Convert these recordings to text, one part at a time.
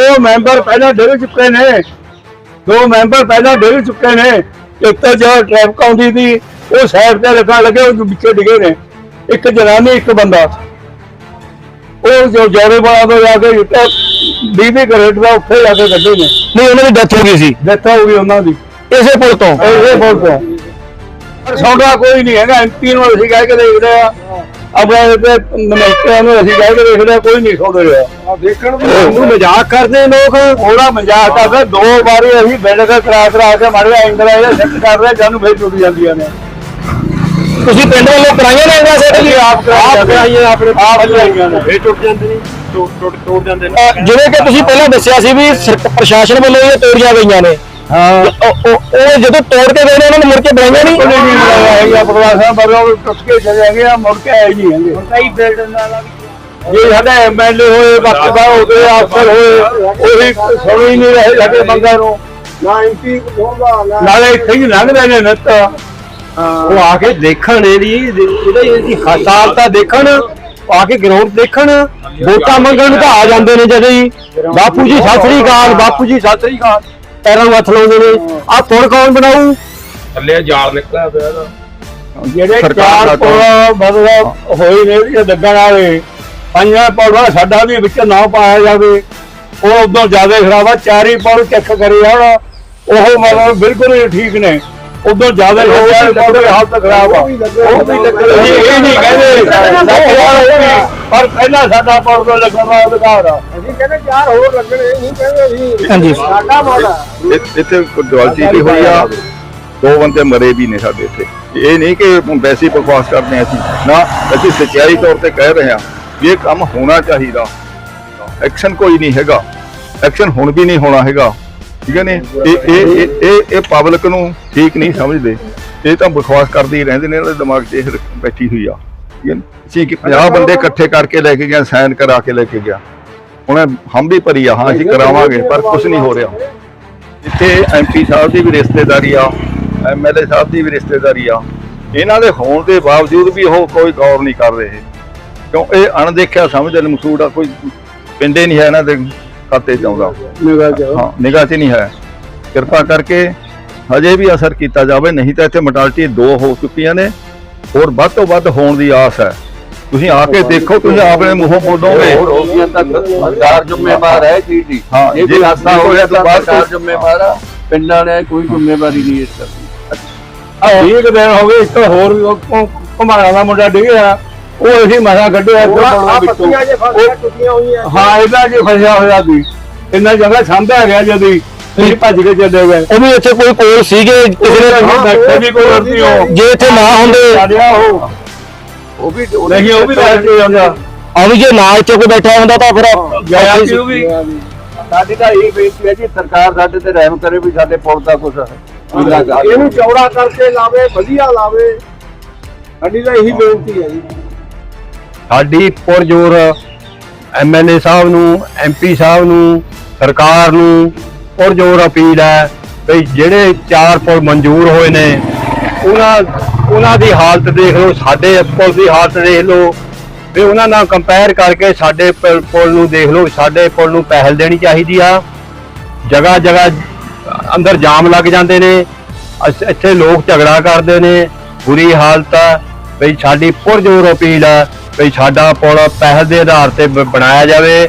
ਦੋ ਮੈਂਬਰ ਪਹਿਲਾਂ ਡਿੱਗ ਚੁੱਕੇ ਨੇ। ਦੋ ਮੈਂਬਰ ਪਹਿਲਾਂ ਡਿੱਗ ਚੁੱਕੇ ਨੇ। ਇੱਕ ਤਾਂ ਜਿਹੜਾ ਟ੍ਰੈਫਿਕ ਆਉਂਦੀ ਸੀ ਉਹ ਸਾਈਡ ਤੇ ਲੱਗਣ ਲੱਗੇ ਉਹ ਵਿੱਚੇ ਡਿੱਗੇ ਨੇ। ਇੱਕ ਜਨਾਨੀ ਇੱਕ ਬੰਦਾ। ਉਹ ਜੋ ਜੋੜੇ ਵਾਲਾ ਤੋਂ ਜਾ ਕੇ ਇੱਟਾਂ ਬੀਬੀ ਕਰੇਟ ਦਾ ਉੱਥੇ ਜਾ ਕੇ ਕੱਢੇ ਨੇ। ਨਹੀਂ ਉਹਨਾਂ ਦੀ ਡੈਥ ਹੋ ਗਈ ਸੀ। ਡੈਥ ਹੋ ਗਈ ਉਹਨਾਂ ਦੀ। ਇਸੇ ਪੁਲ ਤੋਂ? ਇਹ ਬੋਲ ਤੋਂ। ਪਰ ਸੌਦਾ ਕੋਈ ਨਹੀਂ ਹੈਗਾ ਐਮਪੀ ਨੂੰ ਅਸੀਂ ਕਹਿ ਕੇ ਦੇਖਦੇ ਆ ਆਪਣੇ ਤੇ ਮਿਨਿਸਟਰਾਂ ਨੂੰ ਅਸੀਂ ਕਹਿ ਕੇ ਦੇਖਦੇ ਆ ਕੋਈ ਨਹੀਂ ਸੌਦੇ ਰਿਹਾ। ਦੇਖਣ ਉਹਨੂੰ ਮਜ਼ਾਕ ਕਰਦੇ ਲੋਕ ਉਹਦਾ ਮਜ਼ਾਕ ਕਰਦੇ ਦੋ ਵਾਰੀ ਅਸੀਂ ਬਿਲਡ ਕੇ ਕਰਾ ਕਰਾ ਕੇ ਮਾਰੇ ਐਂਗਲ ਇਹ ਸੈੱਟ ਕਰ ਰਹੇ ਜਾਨੂੰ ਫੇਰ ਟੁੱਟ ਜਾਂਦੀਆਂ ਨੇ। ਤੁਸੀਂ ਪਿੰਡ ਵੱਲੋਂ ਕਰਾਈਆਂ ਨੇ ਇਹਨਾਂ ਸੇ ਅਸੀਂ ਆਪ ਆਪ ਕਰਾਈਆਂ ਆਪਣੇ ਆਪ ਕਰਾਈਆਂ ਨੇ। ਫੇਰ ਟੁੱਟ ਜਾਂਦੇ ਨੇ ਟੁੱਟ ਟੁੱਟ ਟੁੱਟ ਜਾਂਦੇ ਨੇ। ਅਹ ਜਿਵੇਂ ਕਿ ਤੁਸੀਂ ਪਹਿਲਾਂ ਦੱਸਿਆ ਸੀ ਵੀ ਪ੍ਰਸ਼ਾਸਨ ਵੱਲੋਂ ਇਹ ਤੋੜੀਆਂ ਗਈਆਂ ਨੇ। ਹਾਂ। ਉਹ- ਉਹ ਉਹ ਜਦੋਂ ਤੋੜ ਕੇ ਗਏ ਨੇ ਉਹਨਾਂ ਨੇ ਮੁੜ ਕੇ ਬਣਾਈਆਂ ਕੋਈ ਨਹੀਂ ਨਹੀਂ ਮਿਲਿਆ ਹੈਗਾ ਬਗਲਾ ਸਾਹਿਬ ਪਰ ਉਹ ਟੁੱਟ ਕੇ ਚਲੇ ਗਏ ਆ ਮੁੜ ਕੇ ਆਏ ਨਹੀਂ ਹੈਗੇ। ਕਈ ਬਿਲਡਰ ਨਾਲ ਜੇ ਸਾਡੇ ਐਮਐਲਏ ਹੋਏ ਵਕਤਦਾਰ ਹੋ ਗਏ ਅਫਸਰ ਹੋਏ ਉਹੀ ਸੁਣ ਹੀ ਨਹੀਂ ਰਹੇ ਸਾਡੇ ਮੰਗਾਂ ਨੂੰ। ਨਾ ਐਮਪੀ ਹੋਗਾ ਨਾ ਨਾਲੇ ਇੱਥੇ ਹੀ ਲੰਘਦੇ ਨੇ ਨਿੱਤ। ਉਹ ਆ ਕੇ ਦੇਖਣ ਇਹਦੀ ਇਹਦਾ ਇਹਦੀ ਹਾਲਾਤ ਤਾਂ ਦੇਖਣ। ਆ ਕੇ ਗਰਾਊਂਡ ਦੇਖਣ। ਵੋਟਾਂ ਮੰਗਣ ਨੂੰ ਤਾਂ ਆ ਜਾਂਦੇ ਨੇ ਜਦੋਂ ਹੀ। ਬਾਪੂ ਜੀ ਸਤਿ ਸ੍ਰੀ ਅਕਾਲ ਬਾਪੂ ਜੀ ਸਤਿ ਸ੍ਰੀ ਅਕਾਲ। ਪੈਰਾਂ ਨੂੰ ਹੱਥ ਲਾਉਂਦੇ ਨੇ। ਆ ਪੁਲ ਕੌਣ ਬਣਾਊ? ਥੱਲੇ ਜਾਲ ਨਿਕਲਿਆ ਪਿਆ ਇਹਦਾ। ਜਿਹੜੇ ਸਰਕਾਰ ਚਾਰ ਦਾ ਪੁਲ ਮਤਲਬ ਹੋਈ ਨੇ ਇਹ ਲੱਗਣ ਵਾਲੇ ਪੰਜਾਂ ਪੁਲਾਂ ਸਾਡਾ ਵੀ ਵਿੱਚ ਨਾ ਪਾਇਆ ਜਾਵੇ। ਉਹ ਉਦੋਂ ਜ਼ਿਆਦਾ ਖਰਾਬ ਆ ਚਾਰੀ ਪੁਲ ਚੈੱਕ ਕਰੇ ਹੁਣ ਉਹ ਮਤਲਬ ਬਿਲਕੁਲ ਹੀ ਠੀਕ ਨੇ। ਉਦੋਂ ਜ਼ਿਆਦਾ ਹਾਲਤ ਖਰਾਬ ਆ। ਉਹ ਵੀ ਨਹੀਂ ਕਹਿੰਦੇ ਪਰ ਪਹਿਲਾਂ ਸਾਡਾ ਤੋਂ ਲੱਗਣ ਦਾ ਅਧਿਕਾਰ ਆ। ਅਸੀਂ ਕਹਿੰਦੇ ਚਾਰ ਹੋਰ ਲੱਗਣੇ ਨਹੀਂ ਕਹਿੰਦੇ ਅਸੀਂ ਹਾਂਜੀ। ਸਾਡਾ ਮਾੜਾ ਇੱਥੇ ਕੁਆਲਿਟੀ ਦੀ ਹੋਈ ਆ। ਦੋ ਬੰਦੇ ਮਰੇ ਵੀ ਨੇ ਸਾਡੇ ਇੱਥੇ। ਇਹ ਨਹੀਂ ਕਿ ਵੈਸੇ ਬਕਵਾਸ ਕਰਦੇ ਅਸੀਂ। ਨਾ ਅਸੀਂ ਸੱਚਾਈ ਤੌਰ ਤੇ ਕਹਿ ਰਹੇ ਹਾਂ ਵੀ ਇਹ ਕੰਮ ਹੋਣਾ ਚਾਹੀਦਾ। ਐਕਸ਼ਨ ਕੋਈ ਨਹੀਂ ਹੈਗਾ। ਐਕਸ਼ਨ ਹੁਣ ਵੀ ਨਹੀਂ ਹੋਣਾ ਹੈਗਾ। ਠੀਕ ਹੈ ਨੇ? ਇਹ ਇਹ ਇਹ- ਇਹ ਪਬਲਿਕ ਨੂੰ ਠੀਕ ਨਹੀਂ ਸਮਝਦੇ। ਇਹ ਤਾਂ ਬਕਵਾਸ ਕਰਦੇ ਹੀ ਰਹਿੰਦੇ ਨੇ ਇਹਨਾਂ ਦੇ ਦਿਮਾਗ 'ਚ ਇਹ ਬੈਠੀ ਹੋਈ ਆ। ਠੀਕ ਹੈ? ਅਸੀਂ ਕਿ 50 ਬੰਦੇ ਇਕੱਠੇ ਕਰਕੇ ਲੈ ਕੇ ਗਿਆ ਸਾਈਨ ਕਰਾ ਕੇ ਲੈ ਕੇ ਗਿਆ। ਹੁਣ ਹਮ ਵੀ ਭਰੀ ਆ ਹਾਂ ਅਸੀਂ ਕਰਾਵਾਂਗੇ ਪਰ ਕੁਝ ਨਹੀਂ ਹੋ ਰਿਹਾ। ਇੱਥੇ ਐਮਪੀ ਸਾਹਿਬ ਦੀ ਵੀ ਰਿਸ਼ਤੇਦਾਰੀ ਆ ਐਮਐਲਏ ਸਾਹਿਬ ਦੀ ਵੀ ਰਿਸ਼ਤੇਦਾਰੀ ਆ। ਇਹਨਾਂ ਦੇ ਹੋਣ ਦੇ ਬਾਵਜੂਦ ਵੀ ਉਹ ਕੋਈ ਗੌਰ ਨਹੀਂ ਕਰ ਰਹੇ। ਕਿਉਂ? ਇਹ ਅਣਦੇਖਿਆ ਸਮਝਦੇ ਨੇ ਮਸੂੜ ਆ ਕੋਈ ਪਿੰਡੇ ਨਹੀਂ ਹੈ ਇਹਨਾਂ ਦੇ। ਖਾਤੇ ਚ ਆਉਂਦਾ। ਨਿਗਾਹ ਚ। ਹਾਂ ਨਿਗਾਹ 'ਚ ਨਹੀਂ ਹੈ। ਕਿਰਪਾ ਕਰਕੇ ਹਜੇ ਵੀ ਅਸਰ ਕੀਤਾ ਜਾਵੇ ਨਹੀਂ ਤਾਂ ਇੱਥੇ ਮੋਰਟੈਲਿਟੀ ਦੋ ਹੋ ਚੁੱਕੀਆਂ ਨੇ। ਹੋਰ ਵੱਧ ਤੋਂ ਵੱਧ ਹੋਣ ਦੀ ਆਸ ਹੈ। ਤੁਸੀਂ ਆ ਕੇ ਦੇਖੋ ਤੁਸੀਂ ਆਪਣੇ ਮੂੰਹੋਂ ਬੋਲੋਗੇ ਹੋ ਗਿਆ ਤਾਂ ਸਰਕਾਰ ਜ਼ਿੰਮੇਵਾਰ ਹੈ ਜੀ ਜੀ। ਹਾਂ ਇਹ ਜੇ ਕੋਈ ਹਾਦਸਾ ਹਾਦਸਾ ਹੋਇਆ ਤਾਂ ਬਾਅਦ ਸਰਕਾਰ ਜ਼ਿੰਮੇਵਾਰ ਆ। ਪਿੰਡਾਂ ਨੇ ਕੋਈ ਜ਼ਿੰਮੇਵਾਰੀ ਨਹੀਂ ਇਸ ਤਰ੍ਹਾਂ ਠੀਕ ਦਿਨ ਹੋ ਗਏ ਇੱਕ ਹੋਰ ਵੀ ਉਹ ਘੁਮਾਣਾ ਦਾ ਮੁੰਡਾ ਡਿੱਗਿਆ ਉਹ ਅਸੀਂ ਮਸਾ ਕੱਢਿਆ ਇੱਧਰ। ਆ ਬੜਾ ਵਿੱਚੋਂ। ਪੱਤੀਆਂ ਜੇ ਫਸ ਟੁੱਟੀਆਂ ਹੋਈਆਂ। ਹਾਂ ਇਹਦਾ ਜੇ ਫਸਿਆ ਹੋਇਆ ਸੀ। ਇੰਨਾ ਜਗ੍ਹਾ ਸਾਂਭਿਆ ਗਿਆ ਜਦੀ। ਤੁਸੀਂ ਭੱਜ ਕੇ ਚੱਲੇ ਗਏ। ਉਹ ਵੀ ਇੱਥੇ ਕੋਈ ਕੋਲ ਸੀਗੇ ਕਿਸੇ ਨੇ ਬੈਠੇ ਵੀ ਕੋਈ ਨਹੀਂ ਹੋ ਜੇ ਇੱਥੇ ਨਾ ਹੁੰਦੇ। ਛੱਡਿਆ ਉਹ। ਉਹ ਵੀ ਨਹੀਂ ਉਹ ਵੀ ਲੈ ਕੇ ਜਾਂਦਾ ਆ ਵੀ ਜੇ ਨਾ ਇੱਥੇ ਕੋਈ ਬੈਠਾ ਹੁੰਦਾ ਤਾਂ ਫਿਰ ਗਿਆ ਸੀ ਉਹ ਵੀ। ਸਾਡੀ ਤਾਂ ਇਹ ਬੇਨਤੀ ਹੈ ਜੀ ਸਰਕਾਰ ਸਾਡੇ ਤੇ ਰਹਿਮ ਕਰੇ ਵੀ ਸਾਡੇ ਪੁਲ ਦਾ ਕੁਝ ਇਹਨੂੰ ਚੌੜਾ ਕਰਕੇ ਲਾਵੇ ਵਧੀਆ ਲਾਵੇ। ਸਾਡੀ ਤਾਂ ਇਹੀ ਬੇਨਤੀ ਹੈ ਜੀ। ਸਾਡੀ ਪੁਰਜੋਰ ਐਮਐਲਏ ਸਾਹਿਬ ਨੂੰ ਐਮਪੀ ਸਾਹਿਬ ਨੂੰ, ਸਰਕਾਰ ਨੂੰ ਪੁਰਜੋਰ ਅਪੀਲ ਹੈ ਵੀ ਜਿਹੜੇ ਚਾਰ ਪੁਲ ਮਨਜ਼ੂਰ ਹੋਏ ਨੇ, ਉਹਨਾਂ ਉਹਨਾਂ ਦੀ ਹਾਲਤ ਦੇਖ ਲਓ, ਸਾਡੇ ਪੁਲ ਦੀ ਹਾਲਤ ਦੇਖ ਲਓ, ਵੀ ਉਹਨਾਂ ਨਾਲ ਕੰਪੇਅਰ ਕਰਕੇ ਸਾਡੇ ਪੁਲ ਪੁਲ ਨੂੰ ਦੇਖ ਲਓ, ਸਾਡੇ ਪੁਲ ਨੂੰ ਪਹਿਲ ਦੇਣੀ ਚਾਹੀਦੀ ਆ। ਜਗ੍ਹਾ ਜਗ੍ਹਾ ਅੰਦਰ ਜਾਮ ਲੱਗ ਜਾਂਦੇ ਨੇ ਇੱਥੇ ਲੋਕ ਝਗੜਾ ਕਰਦੇ ਨੇ, ਬੁਰੀ ਹਾਲਤ ਆ, ਵੀ ਸਾਡੀ ਪੁਰਜੋਰ ਅਪੀਲ ਆ ਵੀ ਸਾਡਾ ਪੁਲ ਪਹਿਲ ਦੇ ਆਧਾਰ ਤੇ ਬ- ਬਣਾਇਆ ਜਾਵੇ।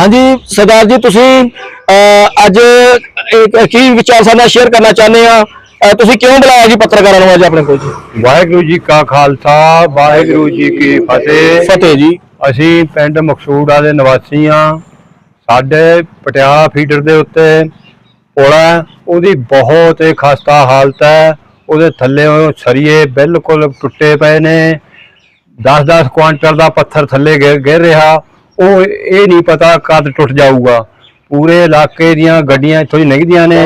ਹਾਂਜੀ ਸਰਦਾਰ ਜੀ ਤੁਸੀਂ ਅੱਜ ਇੱਕ ਕੀ ਵਿਚਾਰ ਸਾਡੇ ਨਾਲ ਸ਼ੇਅਰ ਕਰਨਾ ਚਾਹੁੰਦੇ ਆ? ਤੁਸੀਂ ਕਿਉਂ ਬੁਲਾਇਆ ਜੀ ਪੱਤਰਕਾਰਾਂ ਨੂੰ ਅੱਜ ਆਪਣੇ ਕੋਲ ਜੀ? ਵਾਹਿਗੁਰੂ ਜੀ ਕਾ ਖਾਲਸਾ ਵਾਹਿਗੁਰੂ ਜੀ ਕੀ ਫਤਿਹ। ਫਤਿਹ ਜੀ। ਅਸੀਂ ਪਿੰਡ ਮਕਸੂੜਾ ਦੇ ਨਿਵਾਸੀ ਆ ਸਾਡੇ ਪਟਿਆਲਾ ਫੀਡਰ ਦੇ ਉੱਤੇ ਪੁਲ ਹੈ। ਉਹਦੀ ਬਹੁਤ ਹੀ ਖਸਤਾ ਹਾਲਤ ਹੈ। ਉਹਦੇ ਥੱਲੇ ਉਹ ਸਰੀਏ ਬਿਲਕੁਲ ਟੁੱਟੇ ਪਏ ਨੇ। 10-10 ਕੁਆਂਟਲ ਦਾ ਪੱਥਰ ਥੱਲੇ ਗਿਰ ਰਿਹਾ। ਉਹ ਇਹ ਨਹੀਂ ਪਤਾ ਕਦ ਟੁੱਟ ਜਾਊਗਾ। ਪੂਰੇ ਇਲਾਕੇ ਦੀਆਂ ਗੱਡੀਆਂ ਇੱਥੋਂ ਹੀ ਲੰਘਦੀਆਂ ਨੇ।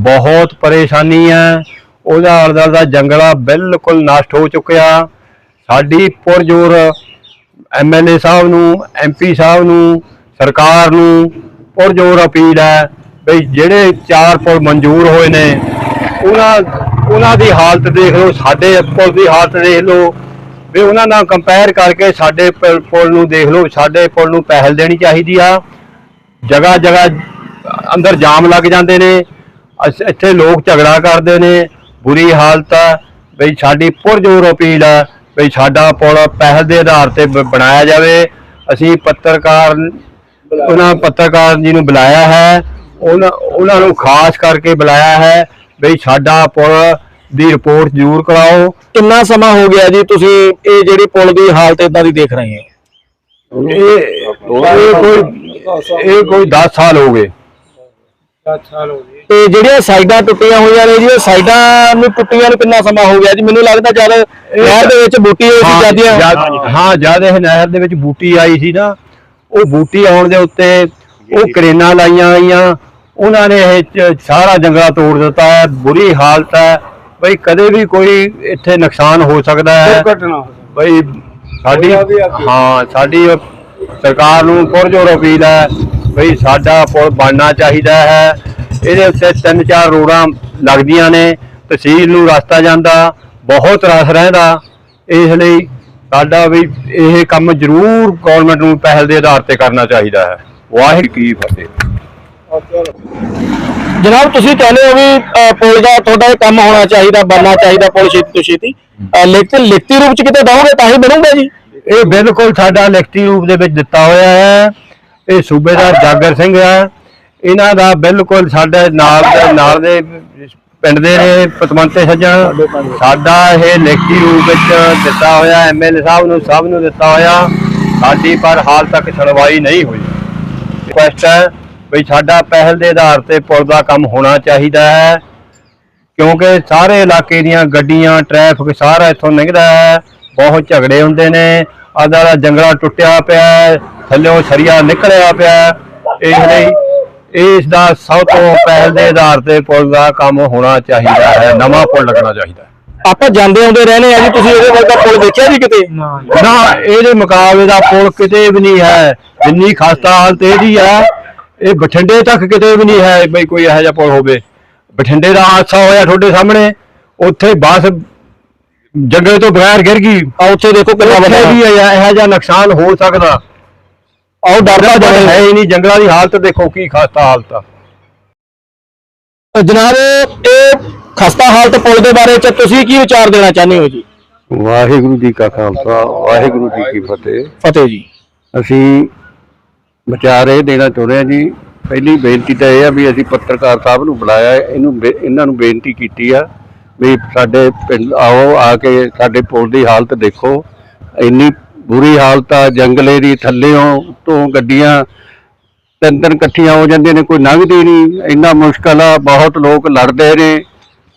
ਬਹੁਤ ਪਰੇਸ਼ਾਨੀ ਹੈ ਉਹਦਾ ਆਲਾ ਦਾ ਜੰਗਲਾ ਬਿਲਕੁਲ ਨਸ਼ਟ ਹੋ ਚੁੱਕਿਆ। ਸਾਡੀ ਪੁਰਜੋਰ ਐਮਐਲਏ ਸਾਹਿਬ ਨੂੰ ਐਮਪੀ ਸਾਹਿਬ ਨੂੰ, ਸਰਕਾਰ ਨੂੰ ਪੁਰਜੋਰ ਅਪੀਲ ਹੈ ਵੀ ਜਿਹੜੇ ਚਾਰ ਪੁਲ ਮਨਜ਼ੂਰ ਹੋਏ ਨੇ, ਉਹਨਾਂ ਉਹਨਾਂ ਦੀ ਹਾਲਤ ਦੇਖ ਲਓ, ਸਾਡੇ ਪੁਲ ਦੀ ਹਾਲਤ ਦੇਖ ਲਓ। ਵੀ ਉਹਨਾਂ ਨਾਲ ਕੰਪੇਅਰ ਕਰਕੇ ਸਾਡੇ ਪੁਲ ਪੁਲ ਨੂੰ ਦੇਖ ਲਓ, ਸਾਡੇ ਪੁਲ ਨੂੰ ਪਹਿਲ ਦੇਣੀ ਚਾਹੀਦੀ ਆ। ਜਗ੍ਹਾ ਜਗ੍ਹਾ ਅੰਦਰ ਜਾਮ ਲੱਗ ਜਾਂਦੇ ਨੇ, ਅਸ- ਇੱਥੇ ਲੋਕ ਝਗੜਾ ਕਰਦੇ ਨੇ, ਬੁਰੀ ਹਾਲਤ ਆ। ਬਈ ਸਾਡੀ ਪੁਰਜੋਰ ਅਪੀਲ ਆ, ਬਈ ਸਾਡਾ ਪੁਲ ਪਹਿਲ ਦੇ ਆਧਾਰ ਤੇ ਬ- ਬਣਾਇਆ ਜਾਵੇ। ਅਸੀਂ ਪੱਤਰਕਾਰ, ਉਹਨਾਂ ਪੱਤਰਕਾਰ ਜੀ ਨੂੰ ਬੁਲਾਇਆ ਹੈ। ਉਹਨਾਂ ਉਹਨਾਂ ਨੂੰ ਖਾਸ ਕਰਕੇ ਬੁਲਾਇਆ ਹੈ, ਬਈ ਸਾਡਾ ਪੁਲ ਦੀ ਰਿਪੋਰਟ ਜ਼ਰੂਰ ਕਰਾਓ। ਕਿੰਨਾ ਸਮਾਂ ਹੋ ਗਿਆ ਜੀ ਤੁਸੀਂ ਇਹ ਜਿਹੜੀ ਪੁਲ ਦੀ ਹਾਲਤ ਇਦਾਂ ਦੀ ਦੇਖ ਰਹੇ ਹੋ? ਇਹ ਇਹ ਕੋਈ ਇਹ ਕੋਈ 10 ਸਾਲ ਹੋ ਗਏ। ਤੇ ਜਿਹੜੀਆਂ ਸਾਈਡਾਂ ਟੁੱਟੀਆਂ ਹੋਈਆਂ ਨੇ ਜੀ ਇਹ ਸਾਈਡਾਂ ਨੂੰ ਟੁੱਟੀਆਂ ਨੂੰ ਕਿੰਨਾ ਸਮਾਂ ਹੋ ਗਿਆ ਜੀ? ਮੈਨੂੰ ਲੱਗਦਾ ਜਦ ਨਹਿਰ ਦੇ ਵਿੱਚ ਬੂਟੀ ਹੋਈ ਸੀ ਹਾਂ, ਜਾਂਦੀਆਂ ਜਦ- ਹਾਂ ਜਦ ਇਹ ਨਹਿਰ ਦੇ ਵਿੱਚ ਬੂਟੀ ਆਈ ਸੀ ਨਾ ਉਹ ਬੂਟੀ ਆਉਣ ਦੇ ਉੱਤੇ ਉਹ ਕਰੇਨਾਂ ਲਾਈਆਂ ਗਈਆਂ। ਉਹਨਾਂ ਨੇ ਇਹ ਸਾਰਾ ਜੰਗਲਾ ਤੋੜ ਦਿੱਤਾ ਹੈ ਬੁਰੀ ਹਾਲਤ ਹੈ। ਬਈ ਕਦੇ ਵੀ ਕੋਈ ਇੱਥੇ ਨੁਕਸਾਨ ਹੋ ਸਕਦਾ ਹੈ। ਬਈ ਸਾਡੀ ਹਾਂ ਸਾਡੀ ਸਰਕਾਰ ਨੂੰ ਪੁਰਜੋਰ ਅਪੀਲ ਹੈ ਬਈ ਸਾਡਾ ਪੁਲ ਬਣਨਾ ਚਾਹੀਦਾ ਹੈ। ਇਹਦੇ ਉੱਤੇ ਤਿੰਨ ਚਾਰ ਰੋਡਾਂ ਲੱਗਦੀਆਂ ਨੇ ਤਹਿਸੀਲ ਨੂੰ ਰਸਤਾ ਜਾਂਦਾ ਬਹੁਤ ਰਸ ਰਹਿੰਦਾ। ਇਸ ਲਈ ਸਾਡਾ ਵੀ ਇਹ ਕੰਮ ਜ਼ਰੂਰ ਗਵਰਨਮੈਂਟ ਨੂੰ ਪਹਿਲ ਦੇ ਆਧਾਰ ਤੇ ਕਰਨਾ ਚਾਹੀਦਾ ਹੈ। ਵਾਹਿਗੁਰੂ ਕੀ ਫਤਿਹ। ਜਨਾਬ ਤੁਸੀਂ ਕਹਿੰਦੇ ਹੋ ਵੀ ਅ, ਪੁਲ ਦਾ ਤੁਹਾਡਾ ਇਹ ਕੰਮ ਹੋਣਾ ਚਾਹੀਦਾ ਬਣਨਾ ਚਾਹੀਦਾ ਪੁਲ ਛੇਤੀ ਤੋਂ ਛੇਤੀ। ਅ, ਲਿਖਤੀ ਲਿਖਤੀ ਰੂਪ ਚ ਕਿਤੇ ਦਵੋਗੇ ਤਾਂ ਹੀ ਬਣੂਗਾ ਜੀ। ਇਹ ਬਿਲਕੁਲ ਸਾਡਾ ਲਿਖਤੀ ਰੂਪ ਦੇ ਵਿੱਚ ਦਿੱਤਾ ਹੋਇਆ ਹੈ। ਇਹ ਸੂਬੇਦਾਰ ਜਾਗਰ ਸਿੰਘ ਹੈ। ਇਹਨਾਂ ਦਾ ਬਿਲਕੁਲ ਸਾਡੇ ਨਾਲ ਦੇ ਨਾਲ ਦੇ ਪਿੰਡ ਦੇ ਨੇ ਪਤਵੰਤੇ ਸੱਜਣ। ਸਾਡਾ ਇਹ ਲਿਖਤੀ ਰੂਪ ਵਿੱਚ ਦਿੱਤਾ ਹੋਇਆ ਐਮਐਲਏ ਸਾਹਿਬ ਨੂੰ ਸਭ ਨੂੰ ਦਿੱਤਾ ਹੋਇਆ। ਸਾਡੀ ਪਰ ਹਾਲ ਤੱਕ ਸੁਣਵਾਈ ਨਹੀਂ ਹੋਈ। ਰਿਕੁਐਸਟ ਹੈ ਵੀ ਸਾਡਾ ਪਹਿਲ ਦੇ ਆਧਾਰ ਤੇ ਪੁਲ ਦਾ ਕੰਮ ਹੋਣਾ ਚਾਹੀਦਾ ਹੈ। ਕਿਉਂਕਿ ਸਾਰੇ ਇਲਾਕੇ ਦੀਆਂ ਗੱਡੀਆਂ ਟ੍ਰੈਫਿਕ ਸਾਰਾ ਇੱਥੋਂ ਲੰਘਦਾ ਹੈ। ਬਹੁਤ ਝਗੜੇ ਹੁੰਦੇ ਨੇ। ਆਦਾ ਦਾ ਜੰਗਲਾ ਟੁੱਟਿਆ ਪਿਆ ਹੈ, ਥੱਲਿਓਂ ਸਰੀਆ ਨਿਕਲਿਆ ਪਿਆ। ਇਸ ਲਈ ਇਸ ਦਾ ਸਭ ਤੋਂ ਪਹਿਲ ਦੇ ਆਧਾਰ ਤੇ ਪੁਲ ਦਾ ਕੰਮ ਹੋਣਾ ਚਾਹੀਦਾ ਹੈ। ਨਵਾਂ ਪੁਲ ਲੱਗਣਾ ਚਾਹੀਦਾ ਹੈ। ਆਪਾਂ ਜਾਂਦੇ ਆਉਂਦੇ ਰਹਿੰਦੇ ਆ ਜੀ। ਤੁਸੀਂ ਇਹਦੇ ਵਰਗਾ ਪੁਲ ਦੇਖਿਆ ਜੀ ਕਿਤੇ? ਨਾ ਇਹਦੇ ਮੁਕਾਬਲੇ ਦਾ ਪੁਲ ਕਿਤੇ ਵੀ ਨਹੀਂ ਹੈ। ਜਿੰਨੀ ਖਸਤਾ ਹਾਲਤ ਇਹਦੀ ਹੈ ਇਹ ਬਠਿੰਡੇ ਤੱਕ ਕਿਤੇ ਵੀ ਨਹੀਂ ਹੈ ਬਈ ਕੋਈ ਇਹੋ ਜਿਹਾ ਪੁਲ ਹੋਵੇ। ਬਠਿੰਡੇ ਦਾ ਹਾਦਸਾ ਹੋਇਆ ਤੁਹਾਡੇ ਸਾਹਮਣੇ ਉੱਥੇ ਬੱਸ ਜੰਗਲ ਤੋਂ ਬਗੈਰ ਗਿਰ ਗਈ। ਆ ਉੱਥੇ ਦੇਖੋ ਕਿੰਨਾ ਵੱਡਾ ਵੀ ਇਹ- ਇਹੋ ਜਿਹਾ ਨੁਕਸਾਨ ਹੋ ਸਕਦਾ। ਆਓ ਡਰਦਾ ਬਣੇ ਹੈ ਹੀ ਨਹੀਂ ਜੰਗਲਾਂ ਦੀ ਹਾਲਤ ਦੇਖੋ ਕੀ ਖਸਤਾ ਹਾਲਤ ਆ। ਜਨਾਬ ਇਹ ਖਸਤਾ ਹਾਲਤ ਪੁਲ ਦੇ ਬਾਰੇ ਚ ਤੁਸੀਂ ਕੀ ਵਿਚਾਰ ਦੇਣਾ ਚਾਹੁੰਦੇ ਹੋ ਜੀ? ਵਾਹਿਗੁਰੂ ਜੀ ਕਾ ਖਾਲਸਾ ਵਾਹਿਗੁਰੂ ਜੀ ਕੀ ਫਤਿਹ। ਫਤਿਹ ਜੀ। ਅਸੀਂ ਵਿਚਾਰ ਇਹ ਦੇਣਾ ਚਾਹੁੰਦੇ ਹਾਂ ਜੀ। ਪਹਿਲੀ ਬੇਨਤੀ ਤਾਂ ਇਹ ਆ ਵੀ ਅਸੀਂ ਪੱਤਰਕਾਰ ਸਾਹਿਬ ਨੂੰ ਬੁਲਾਇਆ ਇਹਨੂੰ ਬੇ- ਇਹਨਾਂ ਨੂੰ ਬੇਨਤੀ ਕੀਤੀ ਆ ਵੀ ਸਾਡੇ ਪਿੰਡ ਆਓ, ਆ ਕੇ ਸਾਡੇ ਪੁਲ ਦੀ ਹਾਲਤ ਦੇਖੋ। ਇੰਨੀ ਬੁਰੀ ਹਾਲਤ ਆ, ਜੰਗਲੇ ਦੀ ਥੱਲੇੋਂ ਤੋਂ ਗੱਡੀਆਂ ਤਿੰਨ ਤਿੰਨ ਇਕੱਠੀਆਂ ਹੋ ਜਾਂਦੀਆਂ ਨੇ, ਕੋਈ ਲੰਘਦੀ ਨਹੀਂ। ਇੰਨਾ ਮੁਸ਼ਕਲ ਆ, ਬਹੁਤ ਲੋਕ ਲੜਦੇ ਨੇ।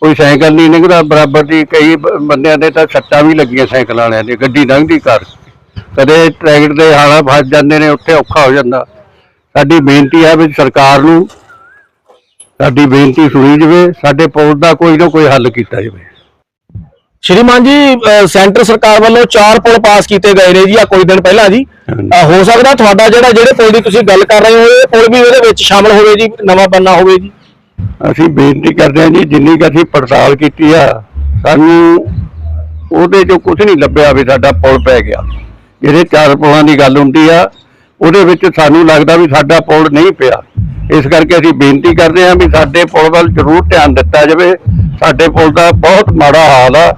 ਕੋਈ ਸਾਈਕਲ ਨਹੀਂ ਲੰਘਦਾ ਬਰਾਬਰ ਦੀ ਕਈ ਬੰਦਿਆਂ ਦੇ ਤਾਂ ਸੱਟਾਂ ਵੀ ਲੱਗੀਆਂ ਸਾਈਕਲ ਵਾਲਿਆਂ ਦੇ, ਗੱਡੀ ਲੰਘਦੀ ਕਰ ਕਦੇ ਟਰੈਕਟਰ ਦੇ ਹਾਲਾ ਫਸ ਜਾਂਦੇ ਨੇ ਉੱਥੇ ਔਖਾ ਹੋ ਜਾਂਦਾ। ਸਾਡੀ ਬੇਨਤੀ ਹੈ ਵੀ ਸਰਕਾਰ ਨੂੰ ਸਾਡੀ ਬੇਨਤੀ ਸੁਣੀ ਜਾਵੇ ਸਾਡੇ ਪੁਲ ਦਾ ਕੋਈ ਨਾ ਕੋਈ ਹੱਲ ਕੀਤਾ ਜਾਵੇ। ਸ਼੍ਰੀਮਾਨ ਜੀ ਸੈਂਟਰ ਸਰਕਾਰ ਵੱਲੋਂ ਚਾਰ ਪੁਲ ਪਾਸ ਕੀਤੇ ਗਏ ਨੇ ਜੀ ਆ ਕੋਈ ਦਿਨ ਪਹਿਲਾਂ ਜੀ। ਹੋ ਸਕਦਾ ਤੁਹਾਡਾ ਜਿਹੜਾ ਜਿਹੜੇ ਪੁਲ ਦੀ ਤੁਸੀਂ ਗੱਲ ਕਰ ਰਹੇ ਹੋ ਇਹ ਪੁਲ ਵੀ ਉਹਦੇ ਵਿੱਚ ਸ਼ਾਮਲ ਹੋਵੇ ਜੀ ਨਵਾਂ ਬੰਨਾ ਹੋਵੇ ਜੀ। ਅਸੀਂ ਬੇਨਤੀ ਕਰਦੇ ਹਾਂ ਜੀ ਜਿੰਨੀ ਕੁ ਅਸੀਂ ਪੜਤਾਲ ਕੀਤੀ ਆ ਸਾਨੂੰ ਉਹਦੇ ਚੋਂ ਕੁਝ ਨਹੀਂ ਲੱਭਿਆ ਵੀ ਸਾਡਾ ਪੁਲ ਪੈ ਗਿਆ। ਜਿਹੜੇ ਚਾਰ ਪੁਲਾਂ ਦੀ ਗੱਲ ਹੁੰਦੀ ਆ ਉਹਦੇ ਵਿੱਚ ਸਾਨੂੰ ਲੱਗਦਾ ਵੀ ਸਾਡਾ ਪੁਲ ਨਹੀਂ ਪਿਆ। ਇਸ ਕਰਕੇ ਅਸੀਂ ਬੇਨਤੀ ਕਰਦੇ ਹਾਂ ਵੀ ਸਾਡੇ ਪੁਲ ਵੱਲ ਜ਼ਰੂਰ ਧਿਆਨ ਦਿੱਤਾ ਜਾਵੇ। ਸਾਡੇ ਪੁਲ ਦਾ ਬਹੁਤ ਮਾੜਾ ਹਾਲ ਆ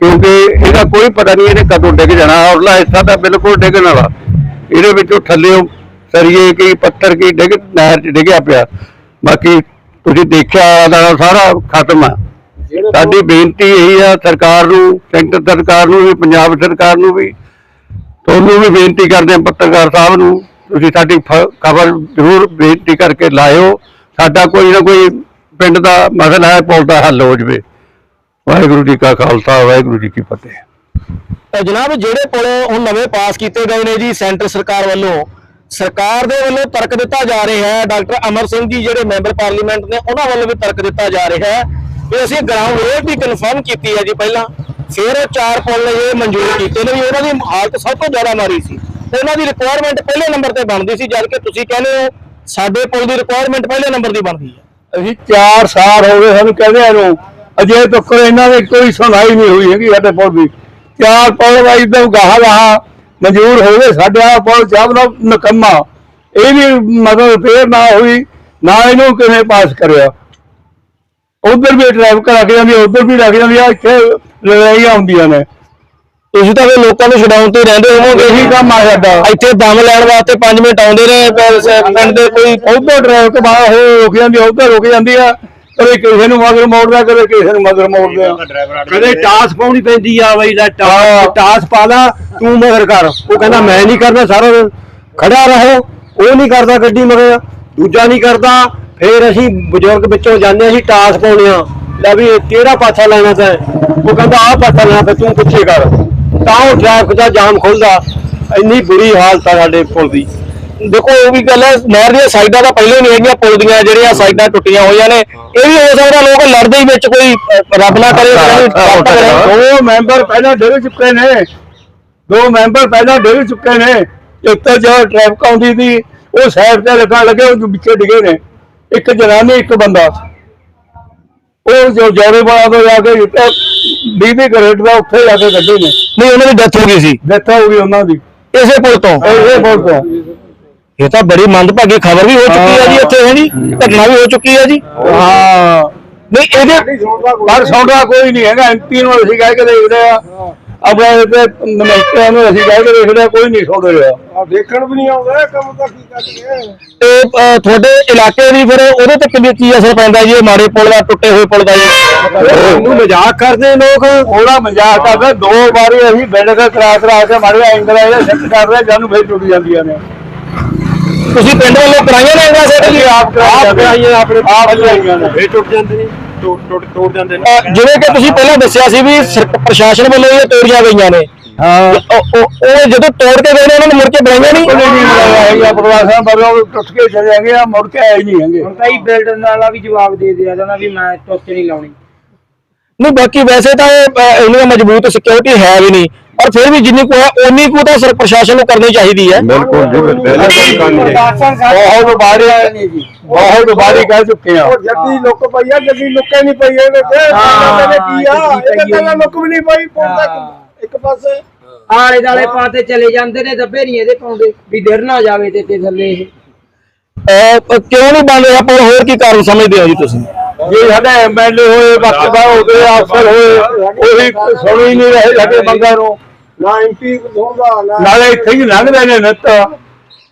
ਕਿਉਂਕਿ ਇਹਦਾ ਕੋਈ ਪਤਾ ਨਹੀਂ ਇਹਨੇ ਕਦੋਂ ਡਿੱਗ ਜਾਣਾ। ਔਰਲਾ ਹਿੱਸਾ ਤਾਂ ਬਿਲਕੁਲ ਡਿੱਗਣ ਵਾਲਾ। ਇਹਦੇ ਵਿੱਚੋਂ ਥੱਲੇੋਂ ਕਰੀਏ ਕੀ ਪੱਥਰ ਕੀ ਡਿੱਗ ਨਹਿਰ ਚ ਡਿੱਗਿਆ ਪਿਆ। ਬਾਕੀ ਤੁਸੀਂ ਦੇਖਿਆ ਦਾ ਸਾਰਾ ਖਤਮ ਆ। ਸਾਡੀ ਬੇਨਤੀ ਇਹੀ ਆ ਸਰਕਾਰ ਨੂੰ ਸੈਂਟਰ ਸਰਕਾਰ ਨੂੰ ਵੀ ਪੰਜਾਬ ਸਰਕਾਰ ਨੂੰ ਵੀ ਤੁਹਾਨੂੰ ਵੀ ਬੇਨਤੀ ਕਰਦੇ ਹਾਂ ਪੱਤਰਕਾਰ ਸਾਹਿਬ ਨੂੰ, ਤੁਸੀਂ ਸਾਡੀ ਖਬਰ ਜ਼ਰੂਰ ਬੇਨਤੀ ਕਰਕੇ ਲਾਇਓ। ਸਾਡਾ ਕੋਈ ਨਾ ਕੋਈ ਪਿੰਡ ਦਾ ਮਸਲਾ ਹੈ, ਪੁੱਲ ਦਾ ਹੱਲ ਹੋ ਜਵੇ। ਵਾਹਿਗੁਰੂ ਜੀ ਕਾ ਖਾਲਸਾ, ਵਾਹਿਗੁਰੂ ਜੀ ਕੀ ਫਤਿਹ। ਜਨਾਬ, ਜਿਹੜੇ ਪੁਲ ਹੁਣ ਨਵੇਂ ਪਾਸ ਕੀਤੇ ਗਏ ਨੇ ਜੀ ਸੈਂਟਰ ਸਰਕਾਰ ਵੱਲੋਂ, ਸਰਕਾਰ ਦੇ ਵੱਲੋਂ ਤਰਕ ਦਿੱਤਾ ਜਾ ਰਿਹਾ ਹੈ। ਡਾਕਟਰ ਅਮਰ ਸਿੰਘ ਜੀ ਜਿਹੜੇ ਮੈਂਬਰ ਪਾਰਲੀਮੈਂਟ ਨੇ, ਉਹਨਾਂ ਵੱਲੋਂ ਵੀ ਤਰਕ ਦਿੱਤਾ ਜਾ ਰਿਹਾ ਹੈ। ਕਿ ਅਸੀਂ ਗਰਾਊਂਡ ਰੇਟ ਦੀ ਕਨਫਰਮ ਕੀਤੀ ਹੈ ਜੀ ਪਹਿਲਾਂ। ਫਿਰ ਉਹ ਚਾਰ ਪੁਲ ਇਹ ਮਨਜ਼ੂਰ ਕੀਤੇ ਨੇ ਵੀ ਉਹਨਾਂ ਦੀ ਹਾਲਤ ਸਭ ਤੋਂ ਜ਼ਿਆਦਾ ਮਾਰੀ ਸੀ। ਉਹਨਾਂ ਦੀ ਰਿਕੁਆਇਰਮੈਂਟ ਪਹਿਲੇ ਨੰਬਰ ਤੇ ਬਣਦੀ ਸੀ, ਜਦ ਕਿ ਤੁਸੀਂ ਕਹਿੰਦੇ ਹੋ ਸਾਡੇ ਪੁਲ ਦੀ ਰਿਕੁਆਇਰਮੈਂਟ ਪਹਿਲੇ ਨੰਬਰ ਦੀ ਬਣਦੀ ਹੈ। ਅਸੀਂ 4 ਸਾਲ ਹੋ ਗਏ ਸਾਨੂੰ ਕਹਿੰਦੇ ਨੂੰ ਅਜੇ ਤੱਕ ਇਹਨਾਂ ਦੀ ਕੋਈ ਸੁਣਾਈ ਨਹੀਂ ਹੋਈ ਹੈਗੀ ਸਾਡੇ ਪੁਲ ਦੀ। ਚਾਰ ਪੁਲ ਵਾਈ ਤੋਂ ਗਾਹ ਗਾਹ ਮਨਜ਼ੂਰ ਹੋ ਗਏ ਸਾਡੇ ਪੁਲ, ਸਭ ਦਾ ਨਕਮਾ। ਇਹ ਵੀ ਮਤਲਬ ਰਿਪੇਅਰ ਨਾ ਹੋਈ, ਨਾ ਇਹਨੂੰ ਕਿਵੇਂ ਪਾਸ ਕਰਿਆ। ਉਧਰ ਵੀ ਡਰਾਈਵ ਕਰਾ ਕੇ ਜਾਂਦੀ ਉਧਰ ਵੀ ਲੱਗ ਜਾਂਦੀ ਆ ਇੱਥੇ ਲੜਾਈਆਂ ਹੁੰਦੀਆਂ ਨੇ। ਤੁਸੀਂ ਤਾਂ ਫਿਰ ਲੋਕਾਂ ਨੂੰ ਛਡਾਉਣ ਤੇ ਰਹਿੰਦੇ ਹੋਵੋਗੇ। ਇਹੀ ਕੰਮ ਆ ਸਾਡਾ। ਇੱਥੇ ਦਮ ਲੈਣ ਵਾਸਤੇ 5 ਮਿੰਟ ਆਉਂਦੇ ਨੇ ਪਿੰਡ ਦੇ ਕੋਈ ਉਧਰ ਡਰਾਈਵ ਕੇ ਬਾਹਰ ਹੋ ਰੁਕ ਜਾਂਦੀ ਉਧਰ ਰੁਕ ਜਾਂਦੀ ਆ। ਕਦੇ ਕਿਸੇ ਨੂੰ ਮਗਰ ਮੋੜਦਾ ਕਦੇ ਕਿਸੇ ਨੂੰ ਮਗਰ ਮੋੜਦੇ। ਆ ਕਦੇ ਟਾਸ ਪਾਉਣੀ ਪੈਂਦੀ ਆ ਬਈ ਦਾ ਟਾਸ ਟਾਸ ਪਾ ਲਾ ਤੂੰ ਮਗਰ ਕਰ। ਉਹ ਕਹਿੰਦਾ ਮੈਂ ਨਹੀਂ ਕਰਨਾ ਸਾਰਾ ਦਿਨ ਖੜਾ ਰਹੋ। ਉਹ ਨਹੀਂ ਕਰਦਾ ਗੱਡੀ ਮਗਰ ਦੂਜਾ ਨਹੀਂ ਕਰਦਾ। ਫੇਰ ਅਸੀਂ ਬਜ਼ੁਰਗ ਵਿੱਚੋਂ ਜਾਂਦੇ ਅਸੀਂ ਟਾਸ ਪਾਉਣੇ ਆ ਲੈ ਵੀ ਕਿਹੜਾ ਪਾਸਾ ਲੈਣਾ ਤੈਂ? ਉਹ ਕਹਿੰਦਾ ਆਹ ਪਾਸਾ ਲੈਣਾ ਤੇ ਤੂੰ ਪਿੱਛੇ ਕਰ। ਤਾਂ ਉਹ ਟ੍ਰੈਫਿਕ ਦਾ ਜਾਮ ਖੁੱਲਦਾ। ਇੰਨੀ ਬੁਰੀ ਹਾਲਤ ਆ ਸਾਡੇ ਪੁਲ ਦੀ। ਦੇਖੋ ਉਹ ਵੀ ਗੱਲ ਹੈ ਨਹਿਰ ਦੀਆਂ ਸਾਈਡਾਂ ਤਾਂ ਪਹਿਲਾਂ ਨਹੀਂ ਹੈਗੀਆਂ ਪੁਲ ਦੀਆਂ ਜਿਹੜੀਆਂ ਸਾਈਡਾਂ ਟੁੱਟੀਆਂ ਹੋਈਆਂ ਨੇ। ਇਹ ਵੀ ਹੋ ਸਕਦਾ ਲੋਕ ਲੜਦੇ ਹੀ ਵਿੱਚ ਕੋਈ ਰੱਬ ਨਾ ਕਰੇ ਕੋਈ ਟੱਪ ਕਰੇ। ਦੋ ਮੈਂਬਰ ਪਹਿਲਾਂ ਡਿੱਗ ਚੁੱਕੇ ਨੇ। ਦੋ ਮੈਂਬਰ ਪਹਿਲਾਂ ਡਿੱਗ ਚੁੱਕੇ ਨੇ। ਤਾਂ ਜੋ ਟ੍ਰੈਫਿਕ ਆਉਂਦੀ ਸੀ ਉਹ ਸਾਈਡ ਤੇ ਲੱਗਣ ਲੱਗੇ ਉਹ ਵਿੱਚੇ ਡਿੱਗੇ ਨੇ। ਇੱਕ ਜਨਾਨੀ ਇੱਕ ਬੰਦਾ। ਉਹ ਜੋ ਜੋਰੇ ਵਾਲਾ ਤੋਂ ਜਾ ਕੇ ਜਿੱਤੇ ਬੀਬੀ ਗਰੇਟ ਦਾ ਉੱਥੇ ਜਾ ਕੇ ਕੱਢੇ ਨੇ। ਨਹੀਂ ਉਹਨਾਂ ਦੀ ਡੈਥ ਹੋ ਗਈ ਸੀ। ਡੈਥ ਹੋ ਗਈ ਉਹਨਾਂ ਦੀ। ਇਸੇ ਪੁਲ ਤੋਂ? ਇਹ ਬੋਲ ਤੋਂ। ਇਹ ਤਾਂ ਬੜੀ ਮੰਦਭਾਗੀ ਖਬਰ ਵੀ ਹੋ ਚੁੱਕੀ ਹੈ ਜੀ ਇੱਥੇ ਹੈ ਜੀ? ਘਟਨਾ ਵੀ ਹੋ ਚੁੱਕੀ ਹੈ ਜੀ। ਹਾਂ। ਨਹੀਂ ਇਹਦੇ ਪਰ ਸੌਦਾ ਕੋਈ ਨਹੀਂ ਹੈਗਾ ਐਮਪੀ ਨੂੰ ਅਸੀਂ ਕਹਿ ਕੇ ਦੇਖਦੇ ਆ। ਆਪਣੇ ਤੇ ਨਮਸਤੇ ਨੂੰ ਅਸੀਂ ਕਹਿ ਕੇ ਦੇਖਦੇ ਆ ਕੋਈ ਨਹੀਂ ਸੌਦੇ ਰਿਹਾ ਆ ਦੇਖਣ ਵੀ ਨਹੀਂ ਆਉਂਦਾ ਇਹ ਕੰਮ ਤਾਂ ਕੀ ਕਰੀਏ ਤੇ ਤੁਹਾਡੇ ਇਲਾਕੇ ਦੀ ਫਿਰ ਉਹਦੇ ਤੇ ਕਿੰਨੀ ਕੀ ਅਸਰ ਪੈਂਦਾ ਜੀ ਇਹ ਮਾੜੇ ਪੁਲ ਦਾ ਟੁੱਟੇ ਹੋਏ ਪੁਲ ਦਾ ਜੀ ਮਜ਼ਾਕ ਕਰਦੇ ਲੋਕ ਉਹਦਾ ਮਜ਼ਾਕ ਕਰਦੇ ਦੋ ਵਾਰੀ ਅਸੀਂ ਬਿਲਡ ਕੇ ਕਰਾ ਕਰਾ ਕੇ ਮਾਰੇ ਐਂਗਲ ਇਹਦੇ ਸੈੱਟ ਕਰ ਰਹੇ ਜਾਨੂੰ ਫੇਰ ਟੁੱਟ ਜਾਂਦੀਆਂ ਨੇ। ਤੁਸੀਂ ਪਿੰਡ ਵੱਲੋਂ ਕਰਾਈਆਂ ਨੇ ਇਹਨਾਂ ਸੈਟ ਜੀ ਆਪ ਕਰਾਈਆਂ ਆਪਣੇ ਆਪ ਕਰਾਈਆਂ ਨੇ। ਫੇਰ ਟੁੱਟ ਜਾਂਦੇ ਨੇ। ਤੋੜ ਜਾਂਦੇ ਜਿਵੇਂ ਕਿ ਤੁਸੀਂ ਪਹਿਲਾਂ ਦੱਸਿਆ ਸੀ ਵੀ ਸਰ- ਪ੍ਰਸ਼ਾਸਨ ਵੱਲੋਂ ਇਹ ਤੋੜੀਆਂ ਗਈਆਂ ਨੇ। ਹਾਂ। ਉਹ ਉਹ- ਉਹ ਜਦੋਂ ਤੋੜ ਕੇ ਗਏ ਨੇ ਉਹਨਾਂ ਨੂੰ ਮੁੜ ਕੇ ਬਣਾਈਆਂ ਨਹੀਂ? ਕੋਈ ਨਹੀਂ ਬਣਾਇਆ ਹੈਗਾ ਪ੍ਰਵਾਸਨ ਵੱਲੋਂ ਟੁੱਟ ਕੇ ਚਲੇ ਜਾਂਗੇ ਆ ਮੁੜ ਕੇ ਆਏ ਨਹੀਂ ਹੈਗੇ। ਕਈ ਬਿਲਡਰ ਵਾਲਾ ਵੀ ਜਵਾਬ ਦੇ ਦਿਆ ਜਾਂਦਾ ਵੀ ਮੈਂ ਟੁੱਟ ਨਹੀਂ ਲਾਉਣੀ। ਨਹੀਂ ਬਾਕੀ ਵੈਸੇ ਤਾਂ ਇਹ, ਅ, ਇੰਨੀ ਮਜ਼ਬੂਤ ਸਿਕਿਉਰਿਟੀ ਹੈ ਵੀ ਨਹੀਂ। ਪਰ ਫਿਰ ਵੀ ਜਿੰਨੀ ਕੋ ਹੈ ਉਨੀ ਕੁ ਤਾਂ ਸਰ ਪ੍ਰਸ਼ਾਸਨ ਨੂੰ ਕਰਨੀ ਚਾਹੀਦੀ ਹੈ। ਬਿਲਕੁਲ ਜੀ ਬਿਲਕੁਲ। ਬਹੁਤ ਵਾਰੀ ਕਹਿ ਚੁੱਕੇ ਆ। ਜੱਦੀ ਲੁੱਕ ਪਈ ਆ ਜੱਦੀ ਲੁੱਕੇ ਨਹੀਂ ਪਈ ਇਹਦੇ ਤੇ। ਨੇ ਕੀ ਆ ਇਹ ਕਹਿੰਦਾ ਲੁੱਕ ਵੀ ਨਹੀਂ ਪਈ ਤੱਕ ਇੱਕ ਪਾਸੇ। ਆਲੇ ਦਾਲੇ ਪਾਤੇ ਚਲੇ ਜਾਂਦੇ ਨੇ ਦੱਬੇ ਨਹੀਂ ਇਹਦੇ ਪਾਉਂਦੇ ਵੀ ਡਰ ਨਾ ਜਾਵੇ ਤੇ ਤੇ ਥੱਲੇ ਇਹ। ਕਿਉਂ ਨਹੀਂ ਬਣ ਰਿਹਾ ਪੁਲ ਹੋਰ ਕੀ ਕਾਰਨ ਸਮਝਦੇ ਹੋ ਜੀ ਤੁਸੀਂ? ਜੇ ਸਾਡੇ ਐਮਐਲਏ ਹੋਏ ਵਕਤ ਦਾ ਉਹਦੇ ਅਫਸਰ ਹੋਏ ਉਹੀ ਸੁਣ ਹੀ ਨਹੀਂ ਰਹੇ ਸਾਡੇ ਮੰਗਾਂ ਨੂੰ। ਨਾ ਐਮਪੀ ਹੋਗਾ ਨਾ ਨਾਲੇ ਇੱਥੇ ਹੀ ਲੰਘਦੇ ਨੇ ਨਿੱਤ।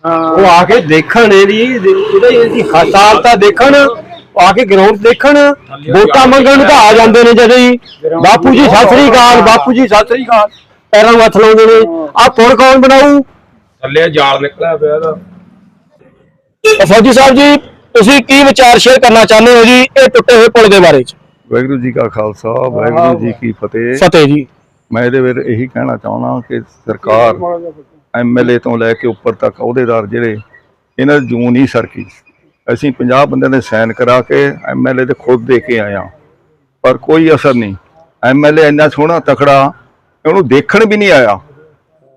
ਉਹ ਆ ਕੇ ਦੇਖਣ ਇਹਦੀ ਇਹਦਾ ਇਹਦੀ ਹਸਾਲ ਤਾਂ ਦੇਖਣ ਆ ਕੇ ਗਰਾਊਂਡ ਦੇਖਣ ਵੋਟਾਂ ਮੰਗਣ ਤਾਂ ਆ ਜਾਂਦੇ ਨੇ ਜਦੋਂ ਹੀ। ਬਾਪੂ ਜੀ ਸਤਿ ਸ੍ਰੀ ਅਕਾਲ ਬਾਪੂ ਜੀ ਸਤਿ ਸ੍ਰੀ ਅਕਾਲ। ਪੈਰਾਂ ਨੂੰ ਹੱਥ ਲਾਉਂਦੇ ਨੇ। ਆ ਪੁਲ ਕੌਣ ਬਣਾਊ? ਤਾਂ ਫੌਜੀ ਸਾਹਿਬ ਜੀ ਤੁਸੀਂ ਕੀ ਵਿਚਾਰ ਸ਼ੇਅਰ ਕਰਨਾ ਚਾਹੁੰਦੇ ਹੋ ਜੀ ਇਹ ਟੁੱਟੇ ਹੋਏ ਪੁਲ ਦੇ ਬਾਰੇ ਚ? ਵਾਹਿਗੁਰੂ ਜੀ ਕਾ ਖਾਲਸਾ ਵਾਹਿਗੁਰੂ ਜੀ ਕੀ ਫਤਿਹ। ਫਤਿਹ ਜੀ। ਮੈਂ ਇਹਦੇ ਵਿੱਚ ਇਹੀ ਕਹਿਣਾ ਚਾਹੁੰਦਾ ਕਿ ਸਰਕਾਰ ਐਮਐਲਏ ਤੋਂ ਲੈ ਕੇ ਉੱਪਰ ਤੱਕ ਅਹੁਦੇਦਾਰ ਜਿਹੜੇ ਇਹਨਾਂ ਦੀ ਜੂਨ ਹੀ ਸਰਕੀ। ਅਸੀਂ 50 ਬੰਦਿਆਂ ਦੇ ਸਾਈਨ ਕਰਾ ਕੇ ਐਮਐਲਏ ਦੇ ਖੁਦ ਦੇ ਕੇ ਆਇਆ ਪਰ ਕੋਈ ਅਸਰ ਨਹੀਂ। ਐਮਐਲਏ ਇੰਨਾ ਸੋਹਣਾ ਤਕੜਾ ਉਹਨੂੰ ਦੇਖਣ ਵੀ ਨਹੀਂ ਆਇਆ।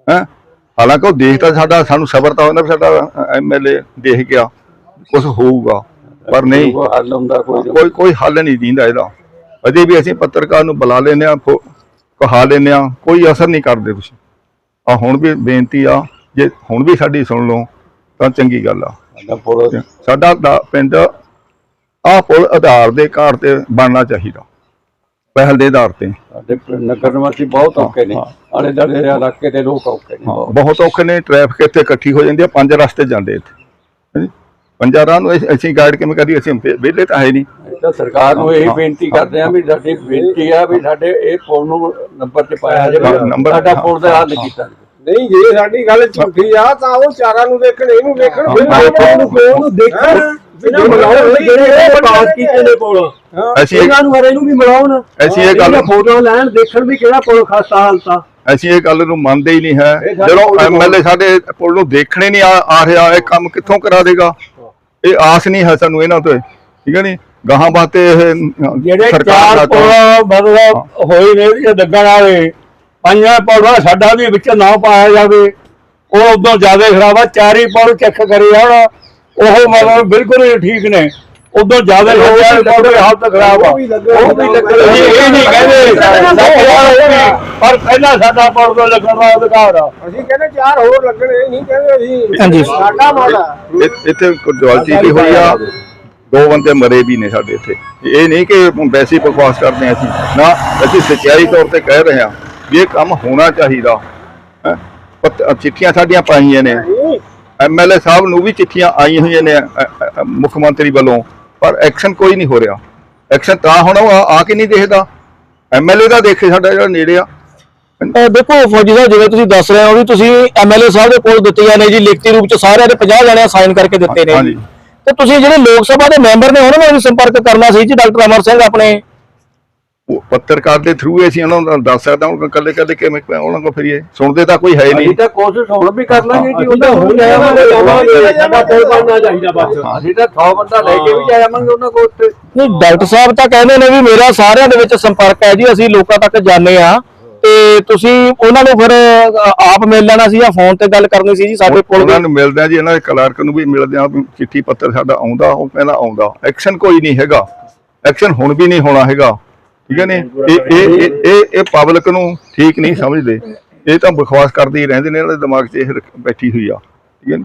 ਹੈ? ਹਾਲਾਂਕਿ ਉਹ ਦੇਖਦਾ ਸਾਡਾ ਸਾਨੂੰ ਸਬਰ ਤਾਂ ਹੁੰਦਾ ਵੀ ਸਾਡਾ ਐਮਐਲਏ ਦੇਖ ਗਿਆ। ਕੁਝ ਹੋਊਗਾ ਪਰ ਨਹੀਂ। ਹੱਲ ਹੁੰਦਾ ਕੋਈ ਕੋਈ ਕੋਈ ਹੱਲ ਨਹੀਂ ਦਿੰਦਾ ਇਹਦਾ। ਅਜੇ ਵੀ ਅਸੀਂ ਪੱਤਰਕਾਰ ਨੂੰ ਬੁਲਾ ਲੈਨੇ ਆ ਕਹਾ ਲੈਨੇ ਆ ਕੋਈ ਅਸਰ ਨਹੀਂ ਕਰਦੇ ਤੁਸੀਂ ਆ ਹੁਣ ਵੀ ਬੇਨਤੀ ਆ ਜੇ ਹੁਣ ਵੀ ਸਾਡੀ ਸੁਣ ਲਓ ਤਾਂ ਚੰਗੀ ਗੱਲ ਆ। ਸਾਡਾ ਦਾ ਪਿੰਡ ਆ ਪੁਲ ਆਧਾਰ ਦੇ ਘਰ ਤੇ ਬਣਨਾ ਚਾਹੀਦਾ ਪਹਿਲ ਦੇ ਆਧਾਰ ਤੇ। ਸਾਡੇ ਨਗਰ ਨਿਵਾਸੀ ਬਹੁਤ ਔਖੇ ਨੇ। ਆਲੇ ਦਾਲੇ ਇਲਾਕੇ ਦੇ ਲੋਕ ਔਖੇ ਨੇ। ਬਹੁਤ। ਔਖੇ ਨੇ ਟ੍ਰੈਫਿਕ ਇੱਥੇ ਇਕੱਠੀ ਹੋ ਜਾਂਦੀ ਹੈ ਪੰਜ ਰਸਤੇ ਜਾਂਦੇ ਇੱਥੇ। ਪੰਜਾਂ ਰਾਹ ਨੂੰ ਅਸੀਂ- ਗਾਈਡ ਕਿਵੇਂ ਕਰੀਏ? ਅਸੀਂ ਵਿਹਲੇ ਤਾਂ ਹੈ ਨਹੀਂ। ਤਾਂ ਸਰਕਾਰ ਨੂੰ ਇਹੀ ਬੇਨਤੀ ਕਰਦੇ ਆ ਵੀ ਸਾਡੀ ਬੇਨਤੀ ਆ ਵੀ ਸਾਡੇ ਇਹ ਪੁਲ ਨੂੰ ਨੰਬਰ 'ਚ ਪਾਇਆ ਜਾਵੇ। ਸਾਡਾ ਪੁਲ ਦਾ ਹੱਲ ਕੀਤਾ ਨਹੀਂ ਜੇ ਸਾਡੀ ਗੱਲ ਝੂਠੀ ਆ ਤਾਂ ਉਹ ਚਾਰਾਂ ਨੂੰ ਦੇਖਣ ਇਹਨੂੰ ਦੇਖਣ ਫਿਰ ਨੇ ਪੁਲ। ਅਸੀਂ ਇਹ- ਨੂੰ ਹਰੇ ਨੂੰ ਵੀ ਮਿਲਾਉਣ। ਅਸੀਂ ਇਹ ਗੱਲ ਫੋਟੋ ਲੈਣ ਦੇਖਣ ਵੀ ਕਿਹੜਾ ਪੁਲ ਖਾਸਾ ਹਾਲਤਾ ਅਸੀਂ ਇਹ ਗੱਲ ਨੂੰ ਮੰਨਦੇ ਹੀ ਨਹੀਂ ਹੈ। ਜਦੋਂ ਐਮਐਲਏ ਸਾਡੇ ਪੁਲ ਨੂੰ ਦੇਖਣੇ ਨਹੀਂ ਆ ਆ ਰਿਹਾ ਇਹ ਕੰਮ ਕਿੱਥੋਂ ਕਰਾ ਦੇਗਾ? ਇਹ ਆਸ ਨਹੀਂ ਹੈ ਸਾਨੂੰ ਇਹਨਾਂ ਤੋਂ। ਠੀਕ ਹੈ ਨਹੀਂ ਗਾਹਾਂ ਬਾਤੇ ਇਹ ਜਿਹੜੇ ਸਰਕਾਰ ਦਾ ਚਾਰ ਪੁਲ ਮਤਲਬ ਹੋਈ ਨੇ ਇਹ ਲੱਗਣ ਵਾਲੇ ਪੰਜਾਂ ਪੁਲਾਂ ਸਾਡਾ ਵੀ ਵਿੱਚ ਨਾ ਪਾਇਆ ਜਾਵੇ। ਉਹ ਉਦੋਂ ਜ਼ਿਆਦਾ ਖਰਾਬ ਆ ਚਾਰੀ ਪੁਲ ਚੈੱਕ ਕਰੇ ਹੁਣ ਉਹ ਮਤਲਬ ਬਿਲਕੁਲ ਹੀ ਠੀਕ ਨੇ। ਉਦੋਂ ਜ਼ਿਆਦਾ ਚਾਰ ਦੀ ਹਾਲਤ ਖਰਾਬ ਆ। ਉਹ ਵੀ ਲੱਗਣ ਉਹ ਵੀ ਲੱਗਣ ਇਹ ਇਹ ਨਹੀਂ ਕਹਿੰਦੇ ਪਰ ਪਹਿਲਾਂ ਸਾਡਾ ਪੁਲ ਤੋਂ ਲੱਗਣ ਦਾ ਅਧਿਕਾਰ ਆ। ਅਸੀਂ ਕਹਿੰਦੇ ਚਾਰ ਹੋਰ ਲੱਗਣੇ ਨਹੀਂ ਕਹਿੰਦੇ ਅਸੀਂ। ਹਾਂਜੀ। ਸਾਡਾ ਮਾੜਾ ਇੱਥੇ ਕੁਆਲਿਟੀ ਵੀ ਹੋਈ ਆ। ਦੋ ਬੰਦੇ ਮਰੇ ਵੀ ਨੇ ਸਾਡੇ ਇੱਥੇ। ਇਹ ਨਹੀਂ ਕਿ ਵੈਸੇ ਬਕਵਾਸ ਕਰਦੇ ਅਸੀਂ। ਨਾ ਅਸੀਂ ਸੱਚਾਈ ਤੌਰ ਤੇ ਕਹਿ ਰਹੇ ਹਾਂ ਵੀ ਇਹ ਕੰਮ ਹੋਣਾ ਚਾਹੀਦਾ। ਚਿੱਠੀਆਂ ਸਾਡੀਆਂ ਪਾਈਆਂ ਨੇ। ਐਮਐਲਏ ਸਾਹਿਬ ਨੂੰ ਵੀ ਚਿੱਠੀਆਂ ਆਈਆਂ ਹੋਈਆਂ ਨੇ ਮੁੱਖ ਮੰਤਰੀ ਵੱਲੋਂ। ਪਰ ਐਕਸ਼ਨ ਕੋਈ ਨਹੀਂ ਹੋ ਰਿਹਾ। ਐਕਸ਼ਨ ਤਾਂ ਹੁਣ ਆ ਕੇ ਨਹੀਂ ਦੇਖਦਾ। ਐਮਐਲਏ ਦਾ ਦੇਖੇ ਸਾਡਾ ਜਿਹੜਾ ਨੇੜੇ ਆ। ਦੇਖੋ ਫੌਜੀ ਸਾਹਿਬ ਜਿਵੇਂ ਤੁਸੀਂ ਦੱਸ ਰਹੇ ਹੋ ਵੀ ਤੁਸੀਂ ਐਮਐਲਏ ਸਾਹਿਬ ਦੇ ਕੋਲ ਦਿੱਤੀਆਂ ਨੇ ਜੀ ਲਿਖਤੀ ਰੂਪ ਚ ਸਾਰਿਆਂ ਦੇ 50 ਜਣਿਆਂ ਸਾਈਨ ਕਰਕੇ ਦਿੱਤੇ ਨੇ। ਹਾਂਜੀ। ਤੇ ਤੁਸੀਂ ਜਿਹੜੇ ਲੋਕ ਸਭਾ ਦੇ ਮੈਂਬਰ ਨੇ ਉਹਨਾਂ ਨਾਲ ਵੀ ਸੰਪਰਕ ਕਰਨਾ ਸੀ ਜੀ ਡਾਕਟਰ ਅਮਰ ਸਿੰਘ ਆਪਣੇ? ਉਹ ਪੱਤਰਕਾਰ ਦੇ ਥਰੂ ਅਸੀਂ ਉਹਨਾਂ ਨੂੰ ਦੱਸ ਸਕਦਾ ਹੁਣ ਕੱਲੇ ਕੱਲੇ ਕਿਵੇਂ ਉਹਨਾਂ ਕੋਲ ਫਿਰੀਏ? ਸੁਣਦੇ ਤਾਂ ਕੋਈ ਹੈ ਹੀ ਅਸੀਂ ਨਹੀਂ ਤਾਂ ਕੋਸ਼ਿਸ਼ ਹੁਣ ਵੀ ਕਰ ਲਾਂਗੇ ਜੀ ਤਾਂ ਹੁਣ ਜਾਵਾਂਗੇ, ਜਾਵਾਂਗੇ, ਸਾਡਾ ਪੁਲ ਬਣਨਾ ਚਾਹੀਦਾ ਬਸ। ਅਸੀਂ ਤਾਂ 100 ਬੰਦਾ ਲੈ ਕੇ ਵੀ ਜਾਵਾਂਗੇ ਉਹਨਾਂ ਕੋਲ ਉੱਤੇ ਨਹੀਂ ਡਾਕਟਰ ਸਾਹਿਬ ਤਾਂ ਕਹਿੰਦੇ ਨੇ ਵੀ ਮੇਰਾ ਸਾਰਿਆਂ ਦੇ ਵਿੱਚ ਸੰਪਰਕ ਹੈ ਜੀ ਅਸੀਂ ਲੋਕਾਂ ਤੱਕ ਜਾਂਦੇ ਆ ਤੇ ਤੁਸੀਂ ਉਹਨਾਂ ਨੂੰ ਫਿਰ ਆਪ ਮਿਲ ਲੈਣਾ ਸੀ ਜਾਂ ਫੋਨ ਤੇ ਗੱਲ ਕਰਨੀ ਸੀ ਜੀ ਸਾਡੇ ਕੋਲ ਉਹਨਾਂ ਨੂੰ ਮਿਲਦੇ ਆ ਜੀ ਇਹਨਾਂ ਦੇ ਕਲਰਕ ਨੂੰ ਵੀ ਮਿਲਦੇ ਆ ਚਿੱਠੀ ਪੱਤਰ ਸਾਡਾ ਆਉਂਦਾ ਉਹ ਕਹਿੰਦਾ ਆਉਂਦਾ। ਐਕਸ਼ਨ ਕੋਈ ਨਹੀਂ ਹੈਗਾ। ਐਕਸ਼ਨ ਹੁਣ ਵੀ ਨਹੀਂ ਹੋਣਾ ਹੈਗਾ। ਠੀਕ ਹੈ ਨੇ? ਇਹ ਇਹ ਇਹ- ਇਹ ਪਬਲਿਕ ਨੂੰ ਠੀਕ ਨਹੀਂ ਸਮਝਦੇ। ਇਹ ਤਾਂ ਬਕਵਾਸ ਕਰਦੇ ਹੀ ਰਹਿੰਦੇ ਨੇ ਇਹਨਾਂ ਦੇ ਦਿਮਾਗ 'ਚ ਇਹ ਬੈਠੀ ਹੋਈ ਆ। ਠੀਕ ਹੈ ਨੇ?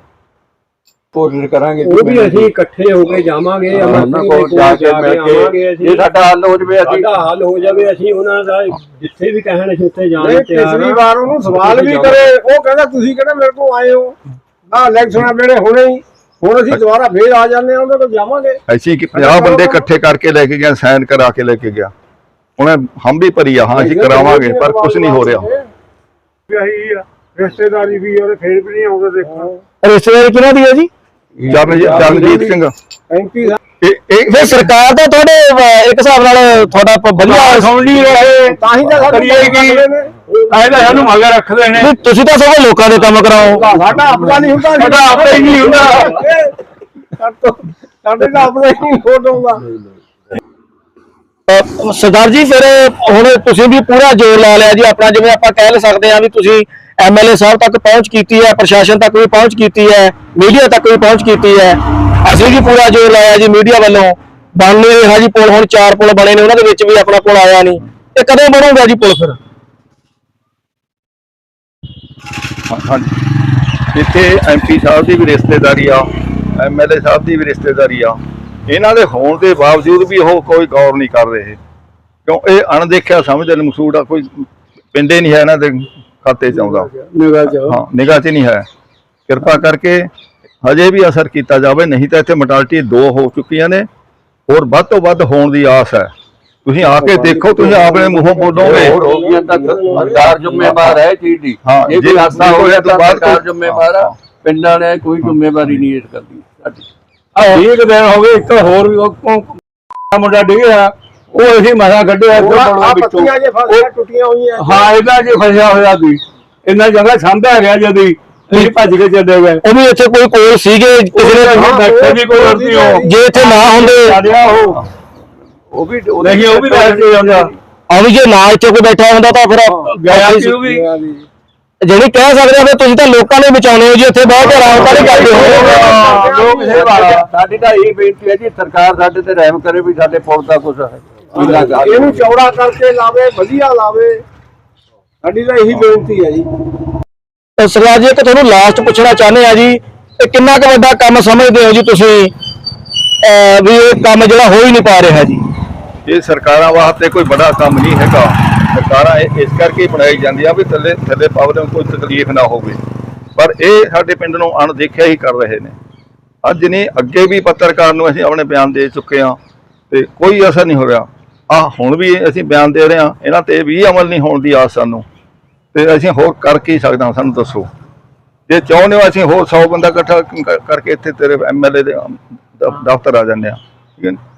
ਕੋਸ਼ਿਸ਼ ਕਰਾਂਗੇ ਉਹ ਵੀ ਅਸੀਂ ਇਕੱਠੇ ਹੋ ਕੇ ਜਾਵਾਂਗੇ ਉਹਨਾਂ ਕੋਲ ਜਾ ਕੇ ਮਿਲ ਕੇ ਅਸੀਂ। ਜੇ ਸਾਡਾ ਹੱਲ ਹੋ ਜਵੇ ਅਸੀਂ ਸਾਡਾ ਹੱਲ ਹੋ ਜਾਵੇ ਅਸੀਂ ਉਹਨਾਂ ਦਾ ਜਿੱਥੇ ਵੀ ਕਹਿਣ ਅਸੀਂ ਉੱਥੇ ਜਾਣ ਤਿਆਰ ਪਿਛਲੀ। ਵਾਰ ਉਹਨੂੰ ਸਵਾਲ ਵੀ ਕਰੇ। ਉਹ ਕਹਿੰਦਾ ਤੁਸੀਂ ਕਿਹੜਾ ਮੇਰੇ ਕੋਲ ਆਏ ਹੋ? ਆ ਇਲੈਕਸ਼ਨਾਂ ਵੇਲੇ ਹੁਣੇ ਹੀ। ਹੁਣ ਅਸੀਂ ਦੁਬਾਰਾ ਫੇਰ ਆ ਜਾਂਦੇ ਹਾਂ ਉਹਦੇ ਕੋਲ ਜਾਵਾਂਗੇ। ਐਸੀ ਕਿ 50 ਬੰਦੇ ਇਕੱਠੇ ਕਰਕੇ ਲੈ ਕੇ ਗਿਆ ਸਾਈਨ ਕਰਾ ਕੇ ਲੈ ਕੇ ਗਿਆ। ਉਹਨੇ ਹਮ ਵੀ ਭਰੀ ਆ ਹਾਂ ਅਸੀਂ ਕਰਾਵਾਂਗੇ ਪਰ ਕੁਝ ਨਹੀਂ ਹੋ ਰਿਹਾ। ਆਹੀ ਆ ਰਿਸ਼ਤੇਦਾਰੀ ਵੀ ਉਹਦੇ ਫੇਰ ਵੀ ਨਹੀਂ ਆਉਂਦੇ ਦੇਖੋ ਰਿਸ਼ਤੇਦਾਰ ਕਿਹਨਾਂ ਦੀ ਹੈ ਜੀ? ਚਰਨਜੀਤ ਚਰਨਜੀਤ ਸਿੰਘ। ਐਮਪੀ ਇਹ ਇਹ ਫਿਰ ਸਰਕਾਰ ਤਾਂ ਤੁਹਾਡੇ ਇੱਕ ਹਿਸਾਬ ਨਾਲ ਤੁਹਾਡਾ ਪ- ਵਧੀਆ ਸੁਣ ਨਹੀਂ ਰਹੇ ਤਾਂ ਹੀ ਤਾਂ ਸਾਡੇ ਕਰੀਏ ਕੀ? ਇਹਦਾ ਸਾਨੂੰ ਮਗਰ ਰੱਖਦੇ ਨੇ। ਨਹੀਂ, ਤੁਸੀਂ ਤਾਂ ਸਗੋਂ ਲੋਕਾਂ ਦੇ ਕੰਮ ਕਰਾਓ। ਸਾਡਾ ਆਪਣਾ ਨਹੀਂ ਹੁੰਦਾ। ਸਾਡਾ ਆਪਣਾ ਹੀ ਨਹੀਂ ਹੁੰਦਾ। ਸਾਡੇ ਦਾ ਆਪਣਾ ਹੀ ਨਹੀਂ ਵੋਟ ਅ, ਸਰਦਾਰ ਜੀ ਫਿਰ ਹੁਣ ਤੁਸੀਂ ਵੀ ਪੂਰਾ ਜ਼ੋਰ ਲਾ ਲਿਆ ਜੀ। ਆਪਣਾ ਜਿਵੇਂ ਆਪਾਂ ਕਹਿ ਲ ਸਕਦੇ ਹਾਂ ਵੀ ਤੁਸੀਂ ਐਮਐਲਏ ਸਾਹਿਬ ਤੱਕ ਪਹੁੰਚ ਕੀਤੀ ਹੈ, ਪ੍ਰਸ਼ਾਸਨ ਤੱਕ ਵੀ ਪਹੁੰਚ ਕੀਤੀ ਹੈ, ਮੀਡੀਆ ਤੱਕ ਵੀ ਪਹੁੰਚ ਕੀਤੀ ਹੈ। ਅਸੀਂ ਵੀ ਪੂਰਾ ਜ਼ੋਰ ਲਾਇਆ ਜੀ ਮੀਡੀਆ ਵੱਲੋਂ। ਬਣ ਰਿਹਾ ਜੀ ਪੁਲ, ਹੁਣ ਚਾਰ ਪੁਲ ਬਣੇ ਨੇ, ਉਹਨਾਂ ਦੇ ਵਿੱਚ ਵੀ ਆਪਣਾ ਪੁਲ ਆਇਆ ਨਹੀਂ। ਇਹ ਕਦੋਂ ਬਣੂਗਾ ਜੀ ਪੁਲ ਫਿਰ? ਹਾਂਜੀ। ਇੱਥੇ ਐਮਪੀ ਸਾਹਿਬ ਦੀ ਵੀ ਰਿਸ਼ਤੇਦਾਰੀ ਆ ਐਮਐਲਏ ਸਾਹਿਬ ਦੀ ਵੀ ਰਿਸ਼ਤੇਦਾਰੀ ਆ। ਇਹਨਾਂ ਦੇ ਹੋਣ ਦੇ ਬਾਵਜੂਦ ਵੀ ਉਹ ਕੋਈ ਗੌਰ ਨਹੀਂ ਕਰ ਰਹੇ। ਕਿਉਂ? ਇਹ ਅਣਦੇਖਿਆ ਸਮਝਦੇ ਨੇ ਮਸੂੜ ਆ, ਕੋਈ ਪਿੰਡੇ ਨਹੀਂ ਹੈ ਇਹਨਾਂ ਦੇ। ਖਾਤੇ ਚ ਆਉਂਦਾ। ਨਿਗਾਹ ਚ। ਹਾਂ ਨਿਗਾਹ 'ਚ ਨਹੀਂ ਹੈ। ਕਿਰਪਾ ਕਰਕੇ ਹਜੇ ਵੀ ਅਸਰ ਕੀਤਾ ਜਾਵੇ ਨਹੀਂ ਤਾਂ ਇੱਥੇ ਮੋਰਟੈਲਿਟੀ ਦੋ ਹੋ ਚੁੱਕੀਆਂ ਨੇ। ਹੋਰ ਵੱਧ ਤੋਂ ਵੱਧ ਹੋਣ ਦੀ ਆਸ ਹੈ। ਤੁਸੀਂ ਆ ਕੇ ਦੇਖੋ ਤੁਸੀਂ ਆਪਣੇ ਮੂੰਹੋਂ ਬੋਲੋਗੇ। ਹੋਰ ਹੋ ਗਿਆ ਤਾਂ ਸਰਕਾਰ ਜ਼ਿੰਮੇਵਾਰ ਹੈ ਚੀਜ਼ ਦੀ। ਹਾਂ, ਜੇ ਜੇ ਕੋਈ ਹਾਦਸਾ ਹੋ ਗਿਆ ਤਾਂ ਬਾਅਦ ਸਰਕਾਰ ਜ਼ਿੰਮੇਵਾਰ ਆ। ਪਿੰਡਾਂ ਨੇ ਕੋਈ ਜ਼ਿੰਮੇਵਾਰੀ ਨਹੀਂ ਇਸ ਕਰਦੀ। ਸਾਡੀ ਵੀਹ ਕੁ ਦਿਨ ਹੋ ਗਏ ਇੱਕ ਹੋਰ ਵੀ ਉਹ ਉਹ ਮੁੰਡਾ ਡਿੱਗਿਆ ਉਹ ਅਸੀਂ ਮਸਾ ਕੱਢਿਆ ਇੱਧਰ ਆ ਵਿੱਚੋਂ। ਪੱਤੀਆਂ ਜੇ ਫਸੀਆਂ ਟੁੱਟੀਆਂ ਹੋਈਆਂ ਹਾਂ ਇਹਦਾ ਜੀ ਫਸਿਆ ਹੋਇਆ ਸੀ। ਇੰਨਾ ਜਗ੍ਹਾ ਸਾਂਭਿਆ ਗਿਆ ਜਦੀ। ਅਸੀਂ ਭੱਜ ਕੇ ਚੱਲੇ ਗਏ। ਉਹ ਵੀ ਇੱਥੇ ਕੋਈ ਕੋਲ ਸੀਗੇ ਕਿਸੇ ਨੇ ਹਾਂ, ਬੈਠੇ ਵੀ ਕੋਈ ਹੋਰ ਸੀ। ਉਹ ਜੇ ਇੱਥੇ ਨਾ ਹੁੰਦੇ। ਉਹ। ਉਹ ਵੀ ਨਹੀਂ ਉਹ ਵੀ ਬੈਠ ਕੇ ਜਾਂਦਾ ਆ ਵੀ ਜੇ ਨਾ ਇੱਥੇ ਕੋਈ ਬੈਠਾ ਹੁੰਦਾ ਤਾਂ ਫਿਰ ਗਿਆ ਸੀ ਉਹ ਵੀ। ਜਿਹੜੀ ਕਹਿ ਸਕਦੇ ਆ ਵੀ ਤੁਸੀਂ ਤਾਂ ਲੋਕਾਂ ਨੂੰ ਬਚਾਉਣੇ ਹੋ ਜੀ ਇੱਥੇ ਬਹੁਤ ਆਰਾਮ ਕਰੇ ਕਰਦੇ ਹੋ ਲੋਕ ਸੇਵਾ ਸਾਡੀ ਤਾਂ ਇਹ ਬੇਨਤੀ ਹੈ ਜੀ ਸਰਕਾਰ ਸਾਡੇ ਤੇ ਰਹਿਮ ਕਰੇ ਵੀ ਸਾਡੇ ਪੁਲ ਦਾ ਕੁਝ ਕਰ ਇਹਨੂੰ ਚੌੜਾ ਕਰਕੇ ਲਾਵੇ ਵਧੀਆ ਲਾਵੇ। ਸਾਡੀ ਤਾਂ ਇਹੀ ਬੇਨਤੀ ਹੈ ਜੀ। ਸਰਦਾਰ ਜੀ ਇੱਕ ਤੁਹਾਨੂੰ ਲਾਸਟ ਪੁੱਛਣਾ ਚਾਹੁੰਦੇ ਆ ਜੀ ਇਹ ਕਿੰਨਾ ਕੁ ਵੱਡਾ ਕੰਮ ਸਮਝਦੇ ਹੋ ਜੀ ਤੁਸੀਂ? ਵੀ ਇਹ ਕੰਮ ਜਿਹੜਾ ਹੋ ਹੀ ਨਹੀਂ ਪਾ ਰਿਹਾ ਜੀ। ਇਹ ਸਰਕਾਰਾਂ ਵਾਸਤੇ ਕੋਈ ਬੜਾ ਕੰਮ ਨਹੀਂ ਹੈਗਾ। ਸਰਕਾਰਾਂ ਇਹ- ਇਸ ਕਰਕੇ ਬਣਾਈ ਜਾਂਦੀਆਂ ਵੀ ਥੱਲੇ ਥੱਲੇ ਪਬਲਿਕ ਨੂੰ ਕੋਈ ਤਕਲੀਫ ਨਾ ਹੋਵੇ। ਪਰ ਇਹ ਸਾਡੇ ਪਿੰਡ ਨੂੰ ਅਣਦੇਖਿਆ ਹੀ ਕਰ ਰਹੇ ਨੇ। ਅੱਜ ਨਹੀਂ ਅੱਗੇ ਵੀ ਪੱਤਰਕਾਰ ਨੂੰ ਅਸੀਂ ਆਪਣੇ ਬਿਆਨ ਦੇ ਚੁੱਕੇ ਹਾਂ ਤੇ ਕੋਈ ਅਸਰ ਨਹੀਂ ਹੋ ਰਿਹਾ। ਆ ਹੁਣ ਵੀ ਅਸੀਂ ਬਿਆਨ ਦੇ ਰਹੇ ਹਾਂ, ਇਹਨਾਂ ਤੇ ਵੀ ਅਮਲ ਨਹੀਂ ਹੋਣ ਦੀ ਆਸ ਸਾਨੂੰ। ਤੇ ਅਸੀਂ ਹੋਰ ਕਰ ਕੀ ਸਕਦੇ ਸਾਨੂੰ ਦੱਸੋ। ਜੇ ਚਾਹੁੰਦੇ ਹੋ ਅਸੀਂ ਹੋਰ 100 ਬੰਦਾ ਇਕੱਠਾ ਕਰਕੇ ਇੱਥੇ ਤੇਰੇ ਐਮਐਲਏ ਦੇ ਦਫ਼ਤਰ ਆ ਜਾਂਦੇ ਆ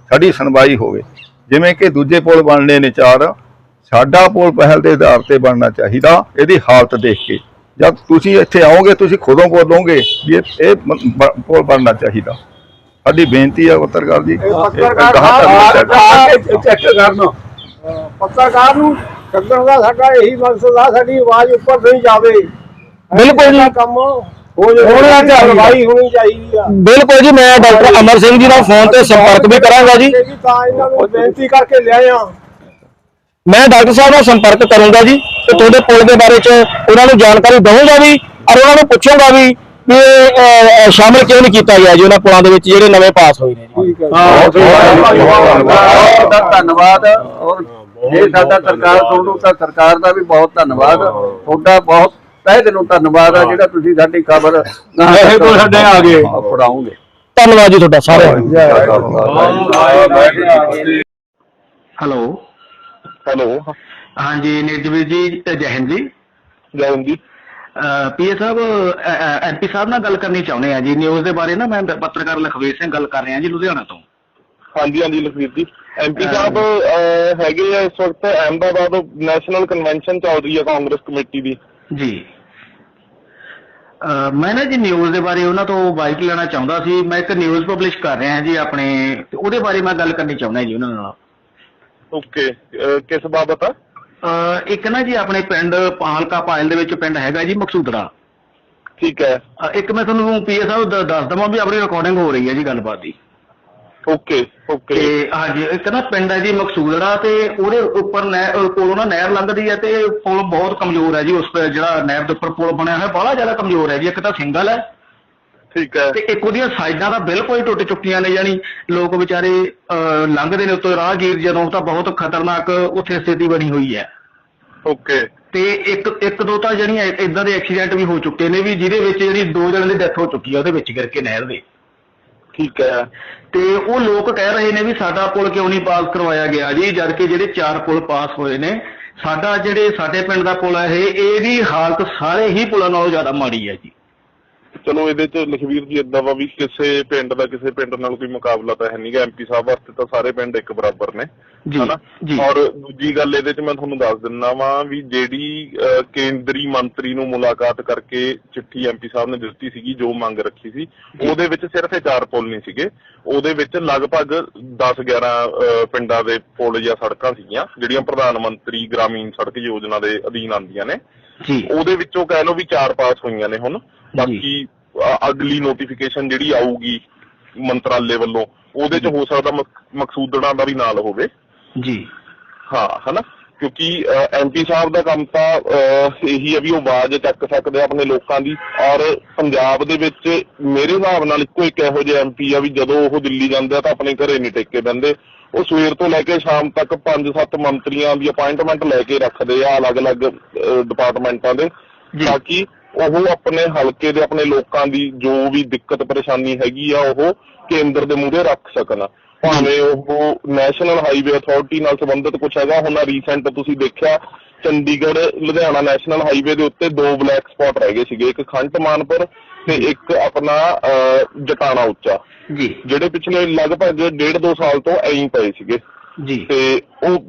ਸਾਡੀ ਸੁਣਵਾਈ ਹੋਵੇ, ਜਿਵੇਂ ਕਿ ਦੂਜੇ ਪੁਲ ਬਣਨੇ ਨੇ ਚਾਰ, ਸਾਡਾ ਪੁਲ ਪਹਿਲ ਦੇ ਆਧਾਰ ਤੇ ਬਣਨਾ ਚਾਹੀਦਾ, ਇਹਦੀ ਹਾਲਤ ਦੇਖ ਕੇ। ਜਦ ਤੁਸੀਂ ਇੱਥੇ ਆਓਗੇ, ਤੁਸੀਂ ਖੁਦੋਂ ਬੋਲੋਗੇ ਵੀ ਇਹ ਬ- ਪੁਲ ਬਣਨਾ ਚਾਹੀਦਾ। ਸਾਡੀ ਬੇਨਤੀ ਹੈ ਪੱਤਰਕਾਰ ਜੀ ਪੱਤਰਕਾਰ ਚੱਕ- ਆ ਕਰਨ। ਨੂੰ ਛੱਡਣ ਦਾ ਸਾਡਾ ਇਹੀ ਮਕਸਦ ਆ ਸਾਡੀ ਆਵਾਜ਼ ਉੱਪਰ ਨਹੀਂ ਜਾਵੇ। ਬਿਲਕੁਲ ਜੀ। ਕੰਮ ਹੋਣਾ ਚਾਹੀਦਾ। ਹੋਣੀ ਚਾਹੀਦੀ ਆ। ਬਿਲਕੁਲ ਜੀ ਮੈਂ ਡਾਕਟਰ ਅਮਰ ਸਿੰਘ ਜੀ ਨਾਲ ਫੋਨ ਤੇ ਸੰਪਰਕ ਵੀ ਕਰਾਂਗਾ ਜੀ। ਤਾਂ ਇਹਨਾਂ ਨੂੰ ਬੇਨਤੀ ਕਰਕੇ ਲਿਆਏ ਆ। ਮੈਂ ਡਾਕਟਰ ਸਾਹਿਬ ਨਾਲ ਸੰਪਰਕ ਕਰੂੰਗਾ ਜੀ ਤੇ ਤੁਹਾਡੇ ਪੁਲ ਦੇ ਬਾਰੇ ਚ ਉਹਨਾਂ ਨੂੰ ਜਾਣਕਾਰੀ ਦਵਾਂਗਾ ਵੀ ਔਰ ਉਹਨਾਂ ਨੂੰ ਪੁੱਛੂੰਗਾ ਵੀ ਵੀ ਇਹ, ਅਹ, ਸ਼ਾਮਲ ਕਿਉਂ ਨਹੀਂ ਕੀਤਾ ਗਿਆ ਜੀ? ਉਹਨਾਂ ਪੁਲਾਂ ਦੇ ਵਿੱਚ ਜਿਹੜੇ ਨਵੇਂ ਪਾਸ ਹੋਏ ਨੇ ਜੀ। ਠੀਕ ਹੈ। ਬਹੁਤ ਬਹੁਤ ਬਹੁਤ ਦਾ ਧੰਨਵਾਦ। ਔਰ ਜੇ ਸਾਡਾ ਸਰਕਾਰ ਤੁਹਾਨੂੰ ਤਾਂ ਸਰਕਾਰ ਦਾ ਵੀ ਬਹੁਤ ਧੰਨਵਾਦ। ਤੁਹਾਡਾ ਬਹੁਤ ਤਹਿ ਦਿਲੋਂ ਧੰਨਵਾਦ ਆ ਜਿਹੜਾ ਤੁਸੀਂ ਸਾਡੀ ਖਬਰ ਇਹ ਤੋਂ ਸਾਡੇ ਆ ਗਏ ਪੜਾਉਂਗੇ ਧੰਨਵਾਦ ਜੀ ਤੁਹਾਡਾ ਸਾਰਿਆਂ ਦਾ ਹੈਲੋ। ਹੈਲੋ। ਹਾਂਜੀ ਨਿਰਜਵੀਰ ਜੀ ਜੈ ਹਿੰਦ ਜੀ। ਜੈਨ ਜੀ। ਪੀਏ ਸਾਹਿਬ ਐਮਪੀ ਸਾਹਿਬ ਨਾਲ ਗੱਲ ਕਰਨੀ ਚਾਹੁੰਦੇ ਆ ਜੀ। ਨਿਊਜ਼ ਦੇ ਬਾਰੇ ਨਾ ਮੈਂ ਪੱਤਰਕਾਰ ਲਖਵੀਰ ਸਿੰਘ ਗੱਲ ਕਰ ਰਿਹਾ ਜੀ ਲੁਧਿਆਣਾ ਤੋਂ। ਹਾਂਜੀ ਹਾਂਜੀ ਲਖਵੀਰ ਜੀ। ਐਮਪੀ ਸਾਹਿਬ ਹੈਗੇ ਆ ਇਸ ਵਕਤ ਅਹਿਮਦਾਬਾਦ ਨੈਸ਼ਨਲ ਕਨਵੈਨਸ਼ਨ ਚੱਲ ਰਹੀ ਹੈ ਕਾਂਗਰਸ ਕਮੇਟੀ ਦੀ। ਜੀ। ਮੈਂ ਨਾ ਜੀ ਨਿਊਜ਼ ਦੇ ਬਾਰੇ ਉਹਨਾਂ ਤੋਂ ਬਾਈਟ ਲੈਣਾ ਚਾਹੁੰਦਾ ਸੀ। ਮੈਂ ਇੱਕ ਨਿਊਜ਼ ਪਬਲਿਸ਼ ਕਰ ਰਿਹਾ ਜੀ ਆਪਣੇ ਉਹਦੇ ਬਾਰੇ ਮੈਂ ਗੱਲ ਕਰਨੀ ਚਾਹੁੰਦਾ ਜੀ ਉਹਨਾਂ ਨਾਲ। ਓਕੇ ਕਿਸ ਬਾਬਤ ਆ? ਇੱਕ ਨਾ ਜੀ ਆਪਣੇ ਪਿੰਡ ਪਾਲਕਾ ਪਾਇਲ ਦੇ ਵਿੱਚ ਪਿੰਡ ਹੈਗਾ ਜੀ ਮਕਸੂਦੜਾ ਠੀਕ ਹੈ। ਇੱਕ ਮੈਂ ਤੁਹਾਨੂੰ ਪੀਏ ਸਾਹਿਬ ਦ- ਦੱਸ ਦਵਾਂ ਵੀ ਆਪਣੀ ਰਿਕਾਰਡਿੰਗ ਹੋ ਰਹੀ ਹੈ ਜੀ ਗੱਲਬਾਤ ਦੀ। Okay okay. ਤੇ ਹਾਂਜੀ ਇੱਕ ਨਾ ਪਿੰਡ ਹੈ ਜੀ ਮਕਸੂਦੜਾ ਤੇ ਉਹਦੇ ਉੱਪਰ ਅਹ ਕੋਲੋਂ ਨਾ ਨਹਿਰ ਲੰਘਦੀ ਹੈ ਤੇ ਪੁਲ ਬਹੁਤ ਕਮਜ਼ੋਰ ਹੈ ਜੀ ਉਸ ਤੇ ਜਿਹੜਾ ਨਹਿਰ ਦੇ ਉੱਪਰ ਪੁਲ ਬਣਿਆ ਹੋਇਆ ਬੜਾ ਜ਼ਿਆਦਾ ਕਮਜ਼ੋਰ ਹੈ ਜੀ ਇੱਕ ਤਾਂ ਸਿੰਗਲ ਹੈ। ਠੀਕ ਹੈ। ਤੇ ਇੱਕ ਉਹਦੀਆਂ ਸਾਈਡਾਂ ਤਾਂ ਬਿਲਕੁਲ ਹੀ ਟੁੱਟ ਚੁੱਕੀਆਂ ਨੇ ਜਾਨੀ ਲੋਕ ਵਿਚਾਰੇ ਅਹ, ਲੰਘਦੇ ਨੇ ਉੱਤੋਂ ਰਾਹਗੀਰ ਜਦੋਂ ਤਾਂ ਬਹੁਤ ਖਤਰਨਾਕ ਉੱਥੇ ਸਥਿਤੀ ਬਣੀ ਹੋਈ ਹੈ। ਓਕੇ। ਤੇ ਇੱਕ ਇੱਕ ਦੋ ਤਾਂ ਜਿਹੜੀਆਂ ਇਦਾਂ ਦੇ ਐਕਸੀਡੈਂਟ ਵੀ ਹੋ ਚੁੱਕੇ ਨੇ ਵੀ ਜਿਹਦੇ ਵਿੱਚ ਜਿਹੜੀ ਦੋ ਜਣਿਆਂ ਦੀ ਡੈਥ ਹੋ ਚੁੱਕੀ ਹੈ ਉਹਦੇ ਵਿੱਚ ਗਿਰ ਕੇ ਨਹਿਰ ਦੇ। ਠੀਕ ਹੈ। ਤੇ ਉਹ ਲੋਕ ਕਹਿ ਰਹੇ ਨੇ ਵੀ ਸਾਡਾ ਪੁਲ ਕਿਉਂ ਨਹੀਂ ਪਾਸ ਕਰਵਾਇਆ ਗਿਆ ਜੀ ਜਦ ਕਿ ਜਿਹੜੇ ਚਾਰ ਪੁਲ ਪਾਸ ਹੋਏ ਨੇ ਸਾਡਾ ਜਿਹੜੇ ਸਾਡੇ ਪਿੰਡ ਦਾ ਪੁਲ ਹੈ ਇਹ ਇਹਦੀ ਹਾਲਤ ਸਾਰੇ ਹੀ ਪੁਲਾਂ ਨਾਲੋਂ ਜ਼ਿਆਦਾ ਮਾੜੀ ਹੈ ਜੀ। ਚਲੋ ਇਹਦੇ ਚ ਲਖਵੀਰ ਜੀ ਇਦਾਂ ਵਾ ਵੀ ਕਿਸੇ ਪਿੰਡ ਦਾ ਕਿਸੇ ਪਿੰਡ ਨਾਲ ਕੋਈ ਮੁਕਾਬਲਾ ਤਾਂ ਹੈ ਨਹੀਂਗਾ ਐਮਪੀ ਸਾਹਿਬ ਵਾਸਤੇ ਤਾਂ ਸਾਰੇ ਪਿੰਡ ਇੱਕ ਬਰਾਬਰ ਨੇ ਹਨਾ? ਔਰ ਦੂਜੀ ਗੱਲ ਇਹਦੇ ਚ ਮੈਂ ਤੁਹਾਨੂੰ ਦੱਸ ਦਿੰਦਾ ਵਾਂ ਵੀ ਜਿਹੜੀ ਕੇਂਦਰੀ ਮੰਤਰੀ ਨੂੰ ਮੁਲਾਕਾਤ ਕਰਕੇ ਚਿੱਠੀ ਐਮਪੀ ਸਾਹਿਬ ਨੇ ਦਿੱਤੀ ਸੀਗੀ ਜੋ ਮੰਗ ਰੱਖੀ ਸੀ ਉਹਦੇ ਵਿੱਚ ਸਿਰਫ ਇਹ ਚਾਰ ਪੁਲ ਨਹੀਂ ਸੀਗੇ। ਉਹਦੇ ਵਿੱਚ ਲਗਭਗ 10 11 ਅਹ, ਪਿੰਡਾਂ ਦੇ ਪੁਲ ਜਾਂ ਸੜਕਾਂ ਸੀਗੀਆਂ ਜਿਹੜੀਆਂ ਪ੍ਰਧਾਨ ਮੰਤਰੀ ਗ੍ਰਾਮੀਣ ਸੜਕ ਯੋਜਨਾ ਦੇ ਅਧੀਨ ਆਉਂਦੀਆਂ ਨੇ। ਜੀ। ਉਹਦੇ ਵਿੱਚੋਂ ਕਹਿ ਲਓ ਵੀ ਚਾਰ ਪਾਸ ਹੋਈਆਂ ਨੇ ਹੁਣ। ਬਾਕੀ ਅਗਲੀ ਨੋਟੀਫਿਕੇਸ਼ਨ ਜਿਹੜੀ ਆਊਗੀ ਮੰਤਰਾਲੇ ਵੱਲੋਂ ਉਹਦੇ ਚ ਹੋ ਸਕਦਾ ਮਕ- ਮਕਸੂਦੜਾਂ ਦਾ ਵੀ ਨਾਲ ਹੋਵੇ। ਜੀ। ਹਾਂ ਹਨਾ? ਕਿਉਂਕਿ ਐਮਪੀ ਸਾਹਿਬ ਦਾ ਕੰਮ ਤਾਂ ਇਹੀ ਹੈ ਵੀ ਉਹ ਆਵਾਜ਼ ਚੱਕ ਸਕਦੇ ਆ ਆਪਣੇ ਲੋਕਾਂ ਦੀ। ਔਰ ਪੰਜਾਬ ਦੇ ਵਿੱਚ ਮੇਰੇ ਹਿਸਾਬ ਨਾਲ ਇੱਕੋ ਇੱਕ ਇਹੋ ਜਿਹਾ ਐਮਪੀ ਆ ਵੀ ਜਦੋਂ ਉਹ ਦਿੱਲੀ ਜਾਂਦੇ ਆ ਤਾਂ ਆਪਣੇ ਘਰੇ ਨਹੀਂ ਟਿਕ ਕੇ ਬੰਦੇ ਉਹ ਸਵੇਰ ਤੋਂ ਲੈ ਕੇ ਸ਼ਾਮ ਤੱਕ 5-7 ਮੰਤਰੀਆਂ ਦੀ ਅਪਾਇੰਟਮੈਂਟ ਲੈ ਕੇ ਰੱਖਦੇ ਆ ਅਲੱਗ-ਅਲੱਗ ਡਿਪਾਰਟਮੈਂਟਾਂ ਦੇ। ਤਾਂ ਕਿ ਉਹ ਆਪਣੇ ਹਲਕੇ ਦੇ ਆਪਣੇ ਲੋਕਾਂ ਦੀ ਜੋ ਵੀ ਦਿੱਕਤ ਪਰੇਸ਼ਾਨੀ ਹੈਗੀ ਆ ਉਹ ਕੇਂਦਰ ਦੇ ਮੂਹਰੇ ਰੱਖ ਸਕਣ। ਭਾਵੇਂ ਉਹ ਨੈਸ਼ਨਲ ਹਾਈਵੇ ਅਥਾਰਟੀ ਨਾਲ ਸੰਬੰਧਿਤ ਕੁਝ ਹੈਗਾ ਹੁਣ ਰੀਸੈਂਟ ਤੁਸੀਂ ਦੇਖਿਆ ਚੰਡੀਗੜ੍ਹ ਲੁਧਿਆਣਾ ਨੈਸ਼ਨਲ ਹਾਈਵੇ ਦੇ ਉੱਤੇ ਦੋ ਬਲੈਕ ਸਪੌਟ ਰਹਿ ਗਏ ਸੀਗੇ। ਇੱਕ ਖੰਟ ਮਾਨਪੁਰ ਤੇ ਇੱਕ ਆਪਣਾ ਜਟਾਣਾ ਉੱਚਾ। ਜੀ। ਜਿਹੜੇ ਪਿਛਲੇ ਲਗਭਗ ਡੇਢ ਦੋ ਸਾਲ ਤੋਂ ਐਂ ਹੀ ਪਏ ਸੀਗੇ। ਜੀ। ਤੇ ਉਹ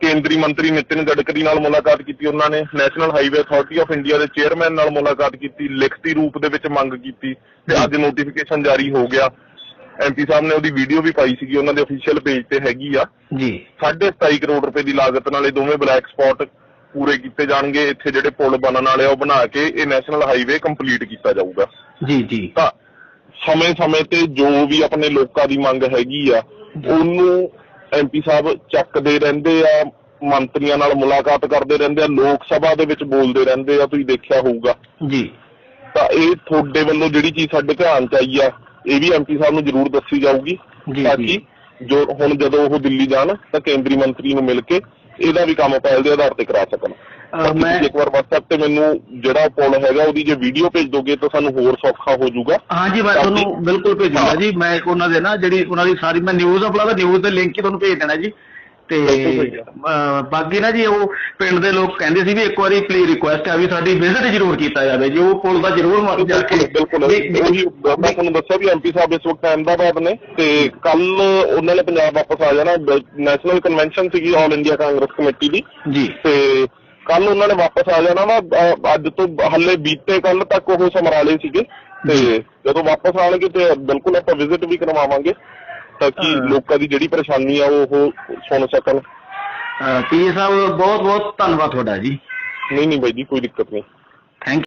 ਕੇਂਦਰੀ ਮੰਤਰੀ ਨਿਤਿਨ ਗਡਕਰੀ ਨਾਲ ਮੁਲਾਕਾਤ ਕੀਤੀ ਉਹਨਾਂ ਨੇ national highway authority of India ਦੇ ਚੇਅਰਮੈਨ ਨਾਲ ਮੁਲਾਕਾਤ ਕੀਤੀ ਲਿਖਤੀ ਰੂਪ ਦੇ ਵਿੱਚ ਮੰਗ ਕੀਤੀ ਤੇ ਅੱਜ ਨੋਟੀਫਿਕੇਸ਼ਨ ਜਾਰੀ ਹੋ ਗਿਆ। ਐਮਪੀ ਸਾਹਿਬ ਨੇ ਉਹਦੀ ਵੀਡੀਓ ਵੀ ਪਾਈ ਸੀਗੀ ਉਹਨਾਂ ਦੇ ਅਫੀਸ਼ੀਅਲ ਪੇਜ ਤੇ ਹੈਗੀ ਆ। ਜੀ। 27 ਕਰੋੜ ਰੁਪਏ ਦੀ ਲਾਗਤ ਨਾਲ ਇਹ ਦੋਵੇਂ ਬਲੈਕ ਸਪੌਟ ਪੂਰੇ ਕੀਤੇ ਜਾਣਗੇ ਇੱਥੇ ਜਿਹੜੇ ਪੁਲ ਬਣਨ ਵਾਲੇ ਆ ਉਹ ਬਣਾ ਕੇ ਇਹ ਨੈਸ਼ਨਲ ਹਾਈਵੇ ਕੰਪਲੀਟ ਕੀਤਾ ਜਾਊਗਾ। ਜੀ ਜੀ। ਤਾਂ ਸਮੇਂ-ਸਮੇਂ ਤੇ ਜੋ ਵੀ ਆਪਣੇ ਲੋਕਾਂ ਦੀ ਮੰਗ ਹੈਗੀ ਆ ਉਹਨੂੰ ਐਮਪੀ ਸਾਹਿਬ ਚੱਕਦੇ ਰਹਿੰਦੇ ਆ ਮੰਤਰੀਆਂ ਨਾਲ ਮੁਲਾਕਾਤ ਕਰਦੇ ਰਹਿੰਦੇ ਆ ਲੋਕ ਸਭਾ ਦੇ ਵਿੱਚ ਬੋਲਦੇ ਰਹਿੰਦੇ ਆ ਤੁਸੀਂ ਦੇਖਿਆ ਹੋਊਗਾ। ਜੀ। ਤਾਂ ਇਹ ਤੁਹਾਡੇ ਵੱਲੋਂ ਜਿਹੜੀ ਚੀਜ਼ ਸਾਡੇ ਧਿਆਨ ਚ ਆਈ ਆ ਇਹ ਵੀ ਐਮਪੀ ਸਾਹਿਬ ਨੂੰ ਜ਼ਰੂਰ ਦੱਸੀ ਜਾਊਗੀ ਜੀ, ਤਾਂ ਜੀ। ਕਿ ਜੋ ਹੁਣ ਜਦੋਂ ਉਹ ਦਿੱਲੀ ਜਾਣ ਤਾਂ ਕੇਂਦਰੀ ਮੰਤਰੀ ਨੂੰ ਮਿਲ ਕੇ ਇਹਦਾ ਵੀ ਕੰਮ ਪਹਿਲ ਦੇ ਆਧਾਰ ਤੇ ਕਰਾ ਸਕਣ। ਮੈਂ ਇੱਕ ਵਾਰ WhatsApp ਤੇ ਮੈਨੂੰ ਜਿਹੜਾ ਪੁਲ ਹੈਗਾ ਉਹਦੀ ਜੇ ਵੀਡੀਓ ਭੇਜ ਦੋਗੇ ਤਾਂ ਸਾਨੂੰ ਹੋਰ ਸੌਖਾ ਹੋ ਜਾਊਗਾ। ਹਾਂਜੀ ਮੈਂ ਤੁਹਾਨੂੰ ਬਿਲਕੁਲ ਭੇਜੂੰਗਾ ਜੀ। ਮੈਂ ਉਹਨਾਂ ਦੇ ਨਾ ਜਿਹੜੀ ਉਹਨਾਂ ਦੀ ਸਾਰੀ ਮੈਂ ਨਿਊਜ਼ ਅਪਲਾ ਨਿਊਜ਼ ਦੇ ਲਿੰਕ ਹੀ ਤੁਹਾਨੂੰ ਭੇਜ ਦੇਣਾ ਜੀ। ਤੇ ਬਾਕੀ ਨਾ ਜੀ ਉਹ ਪਿੰਡ ਦੇ ਲੋਕ ਕਹਿੰਦੇ ਸੀ ਵੀ ਇੱਕ ਵਾਰੀ ਪਲੀਜ਼ ਰਿਕੁਐਸਟ ਆ ਵੀ ਸਾਡੀ ਵਿਜ਼ਿਟ ਜ਼ਰੂਰ ਕੀਤਾ ਜਾਵੇ ਜੀ ਉਹ ਪੁਲ ਦਾ ਜ਼ਰੂਰ ਮਰ ਜਾ ਕੇ। ਬਿਲਕੁਲ ਉਹੀ ਮੈਂ ਤੁਹਾਨੂੰ ਦੱਸਿਆ ਵੀ ਐਮਪੀ ਸਾਹਿਬ ਇਸ ਵਕਤ ਅਹਿਮਦਾਬਾਦ ਨੇ ਤੇ ਕੱਲ ਉਹਨਾਂ ਨੇ ਪੰਜਾਬ ਵਾਪਸ ਆ ਜਾਣਾ ਨੈਸ਼ਨਲ ਕਨਵੈਨਸ਼ਨ ਸੀਗੀ ਆਲ ਇੰਡੀਆ ਕਾਂਗਰਸ ਕਮੇਟੀ ਦੀ। ਜੀ। ਤੇ ਕੱਲ ਉਹਨਾਂ ਨੇ ਵਾਪਸ ਆ ਜਾਣਾ ਵਾ ਅੱਜ ਤੋਂ ਹੱਲੇ ਬੀਤੇ ਕੱਲ ਤੱਕ ਉਹ ਸਮਰਾਲੇ ਸੀਗੇ। ਤੇ ਜਦੋਂ ਵਾਪਸ ਆਣਗੇ ਤੇ ਬਿਲਕੁਲ ਆਪਾਂ ਵਿਜ਼ਿਟ ਵੀ ਕਰਵਾਵਾਂਗੇ। ਤਾਂ ਕਿ ਲੋਕਾਂ ਦੀ ਜਿਹੜੀ ਪਰੇਸ਼ਾਨੀ ਆ ਉਹ ਸੁਣ ਸਕਣ। ਪੀਏ ਸਾਹਿਬ ਬਹੁਤ ਬਹੁਤ ਧੰਨਵਾਦ ਤੁਹਾਡਾ ਜੀ। ਨਹੀਂ ਨਹੀਂ ਬਾਈ ਜੀ ਕੋਈ ਦਿੱਕਤ ਨਹੀਂ।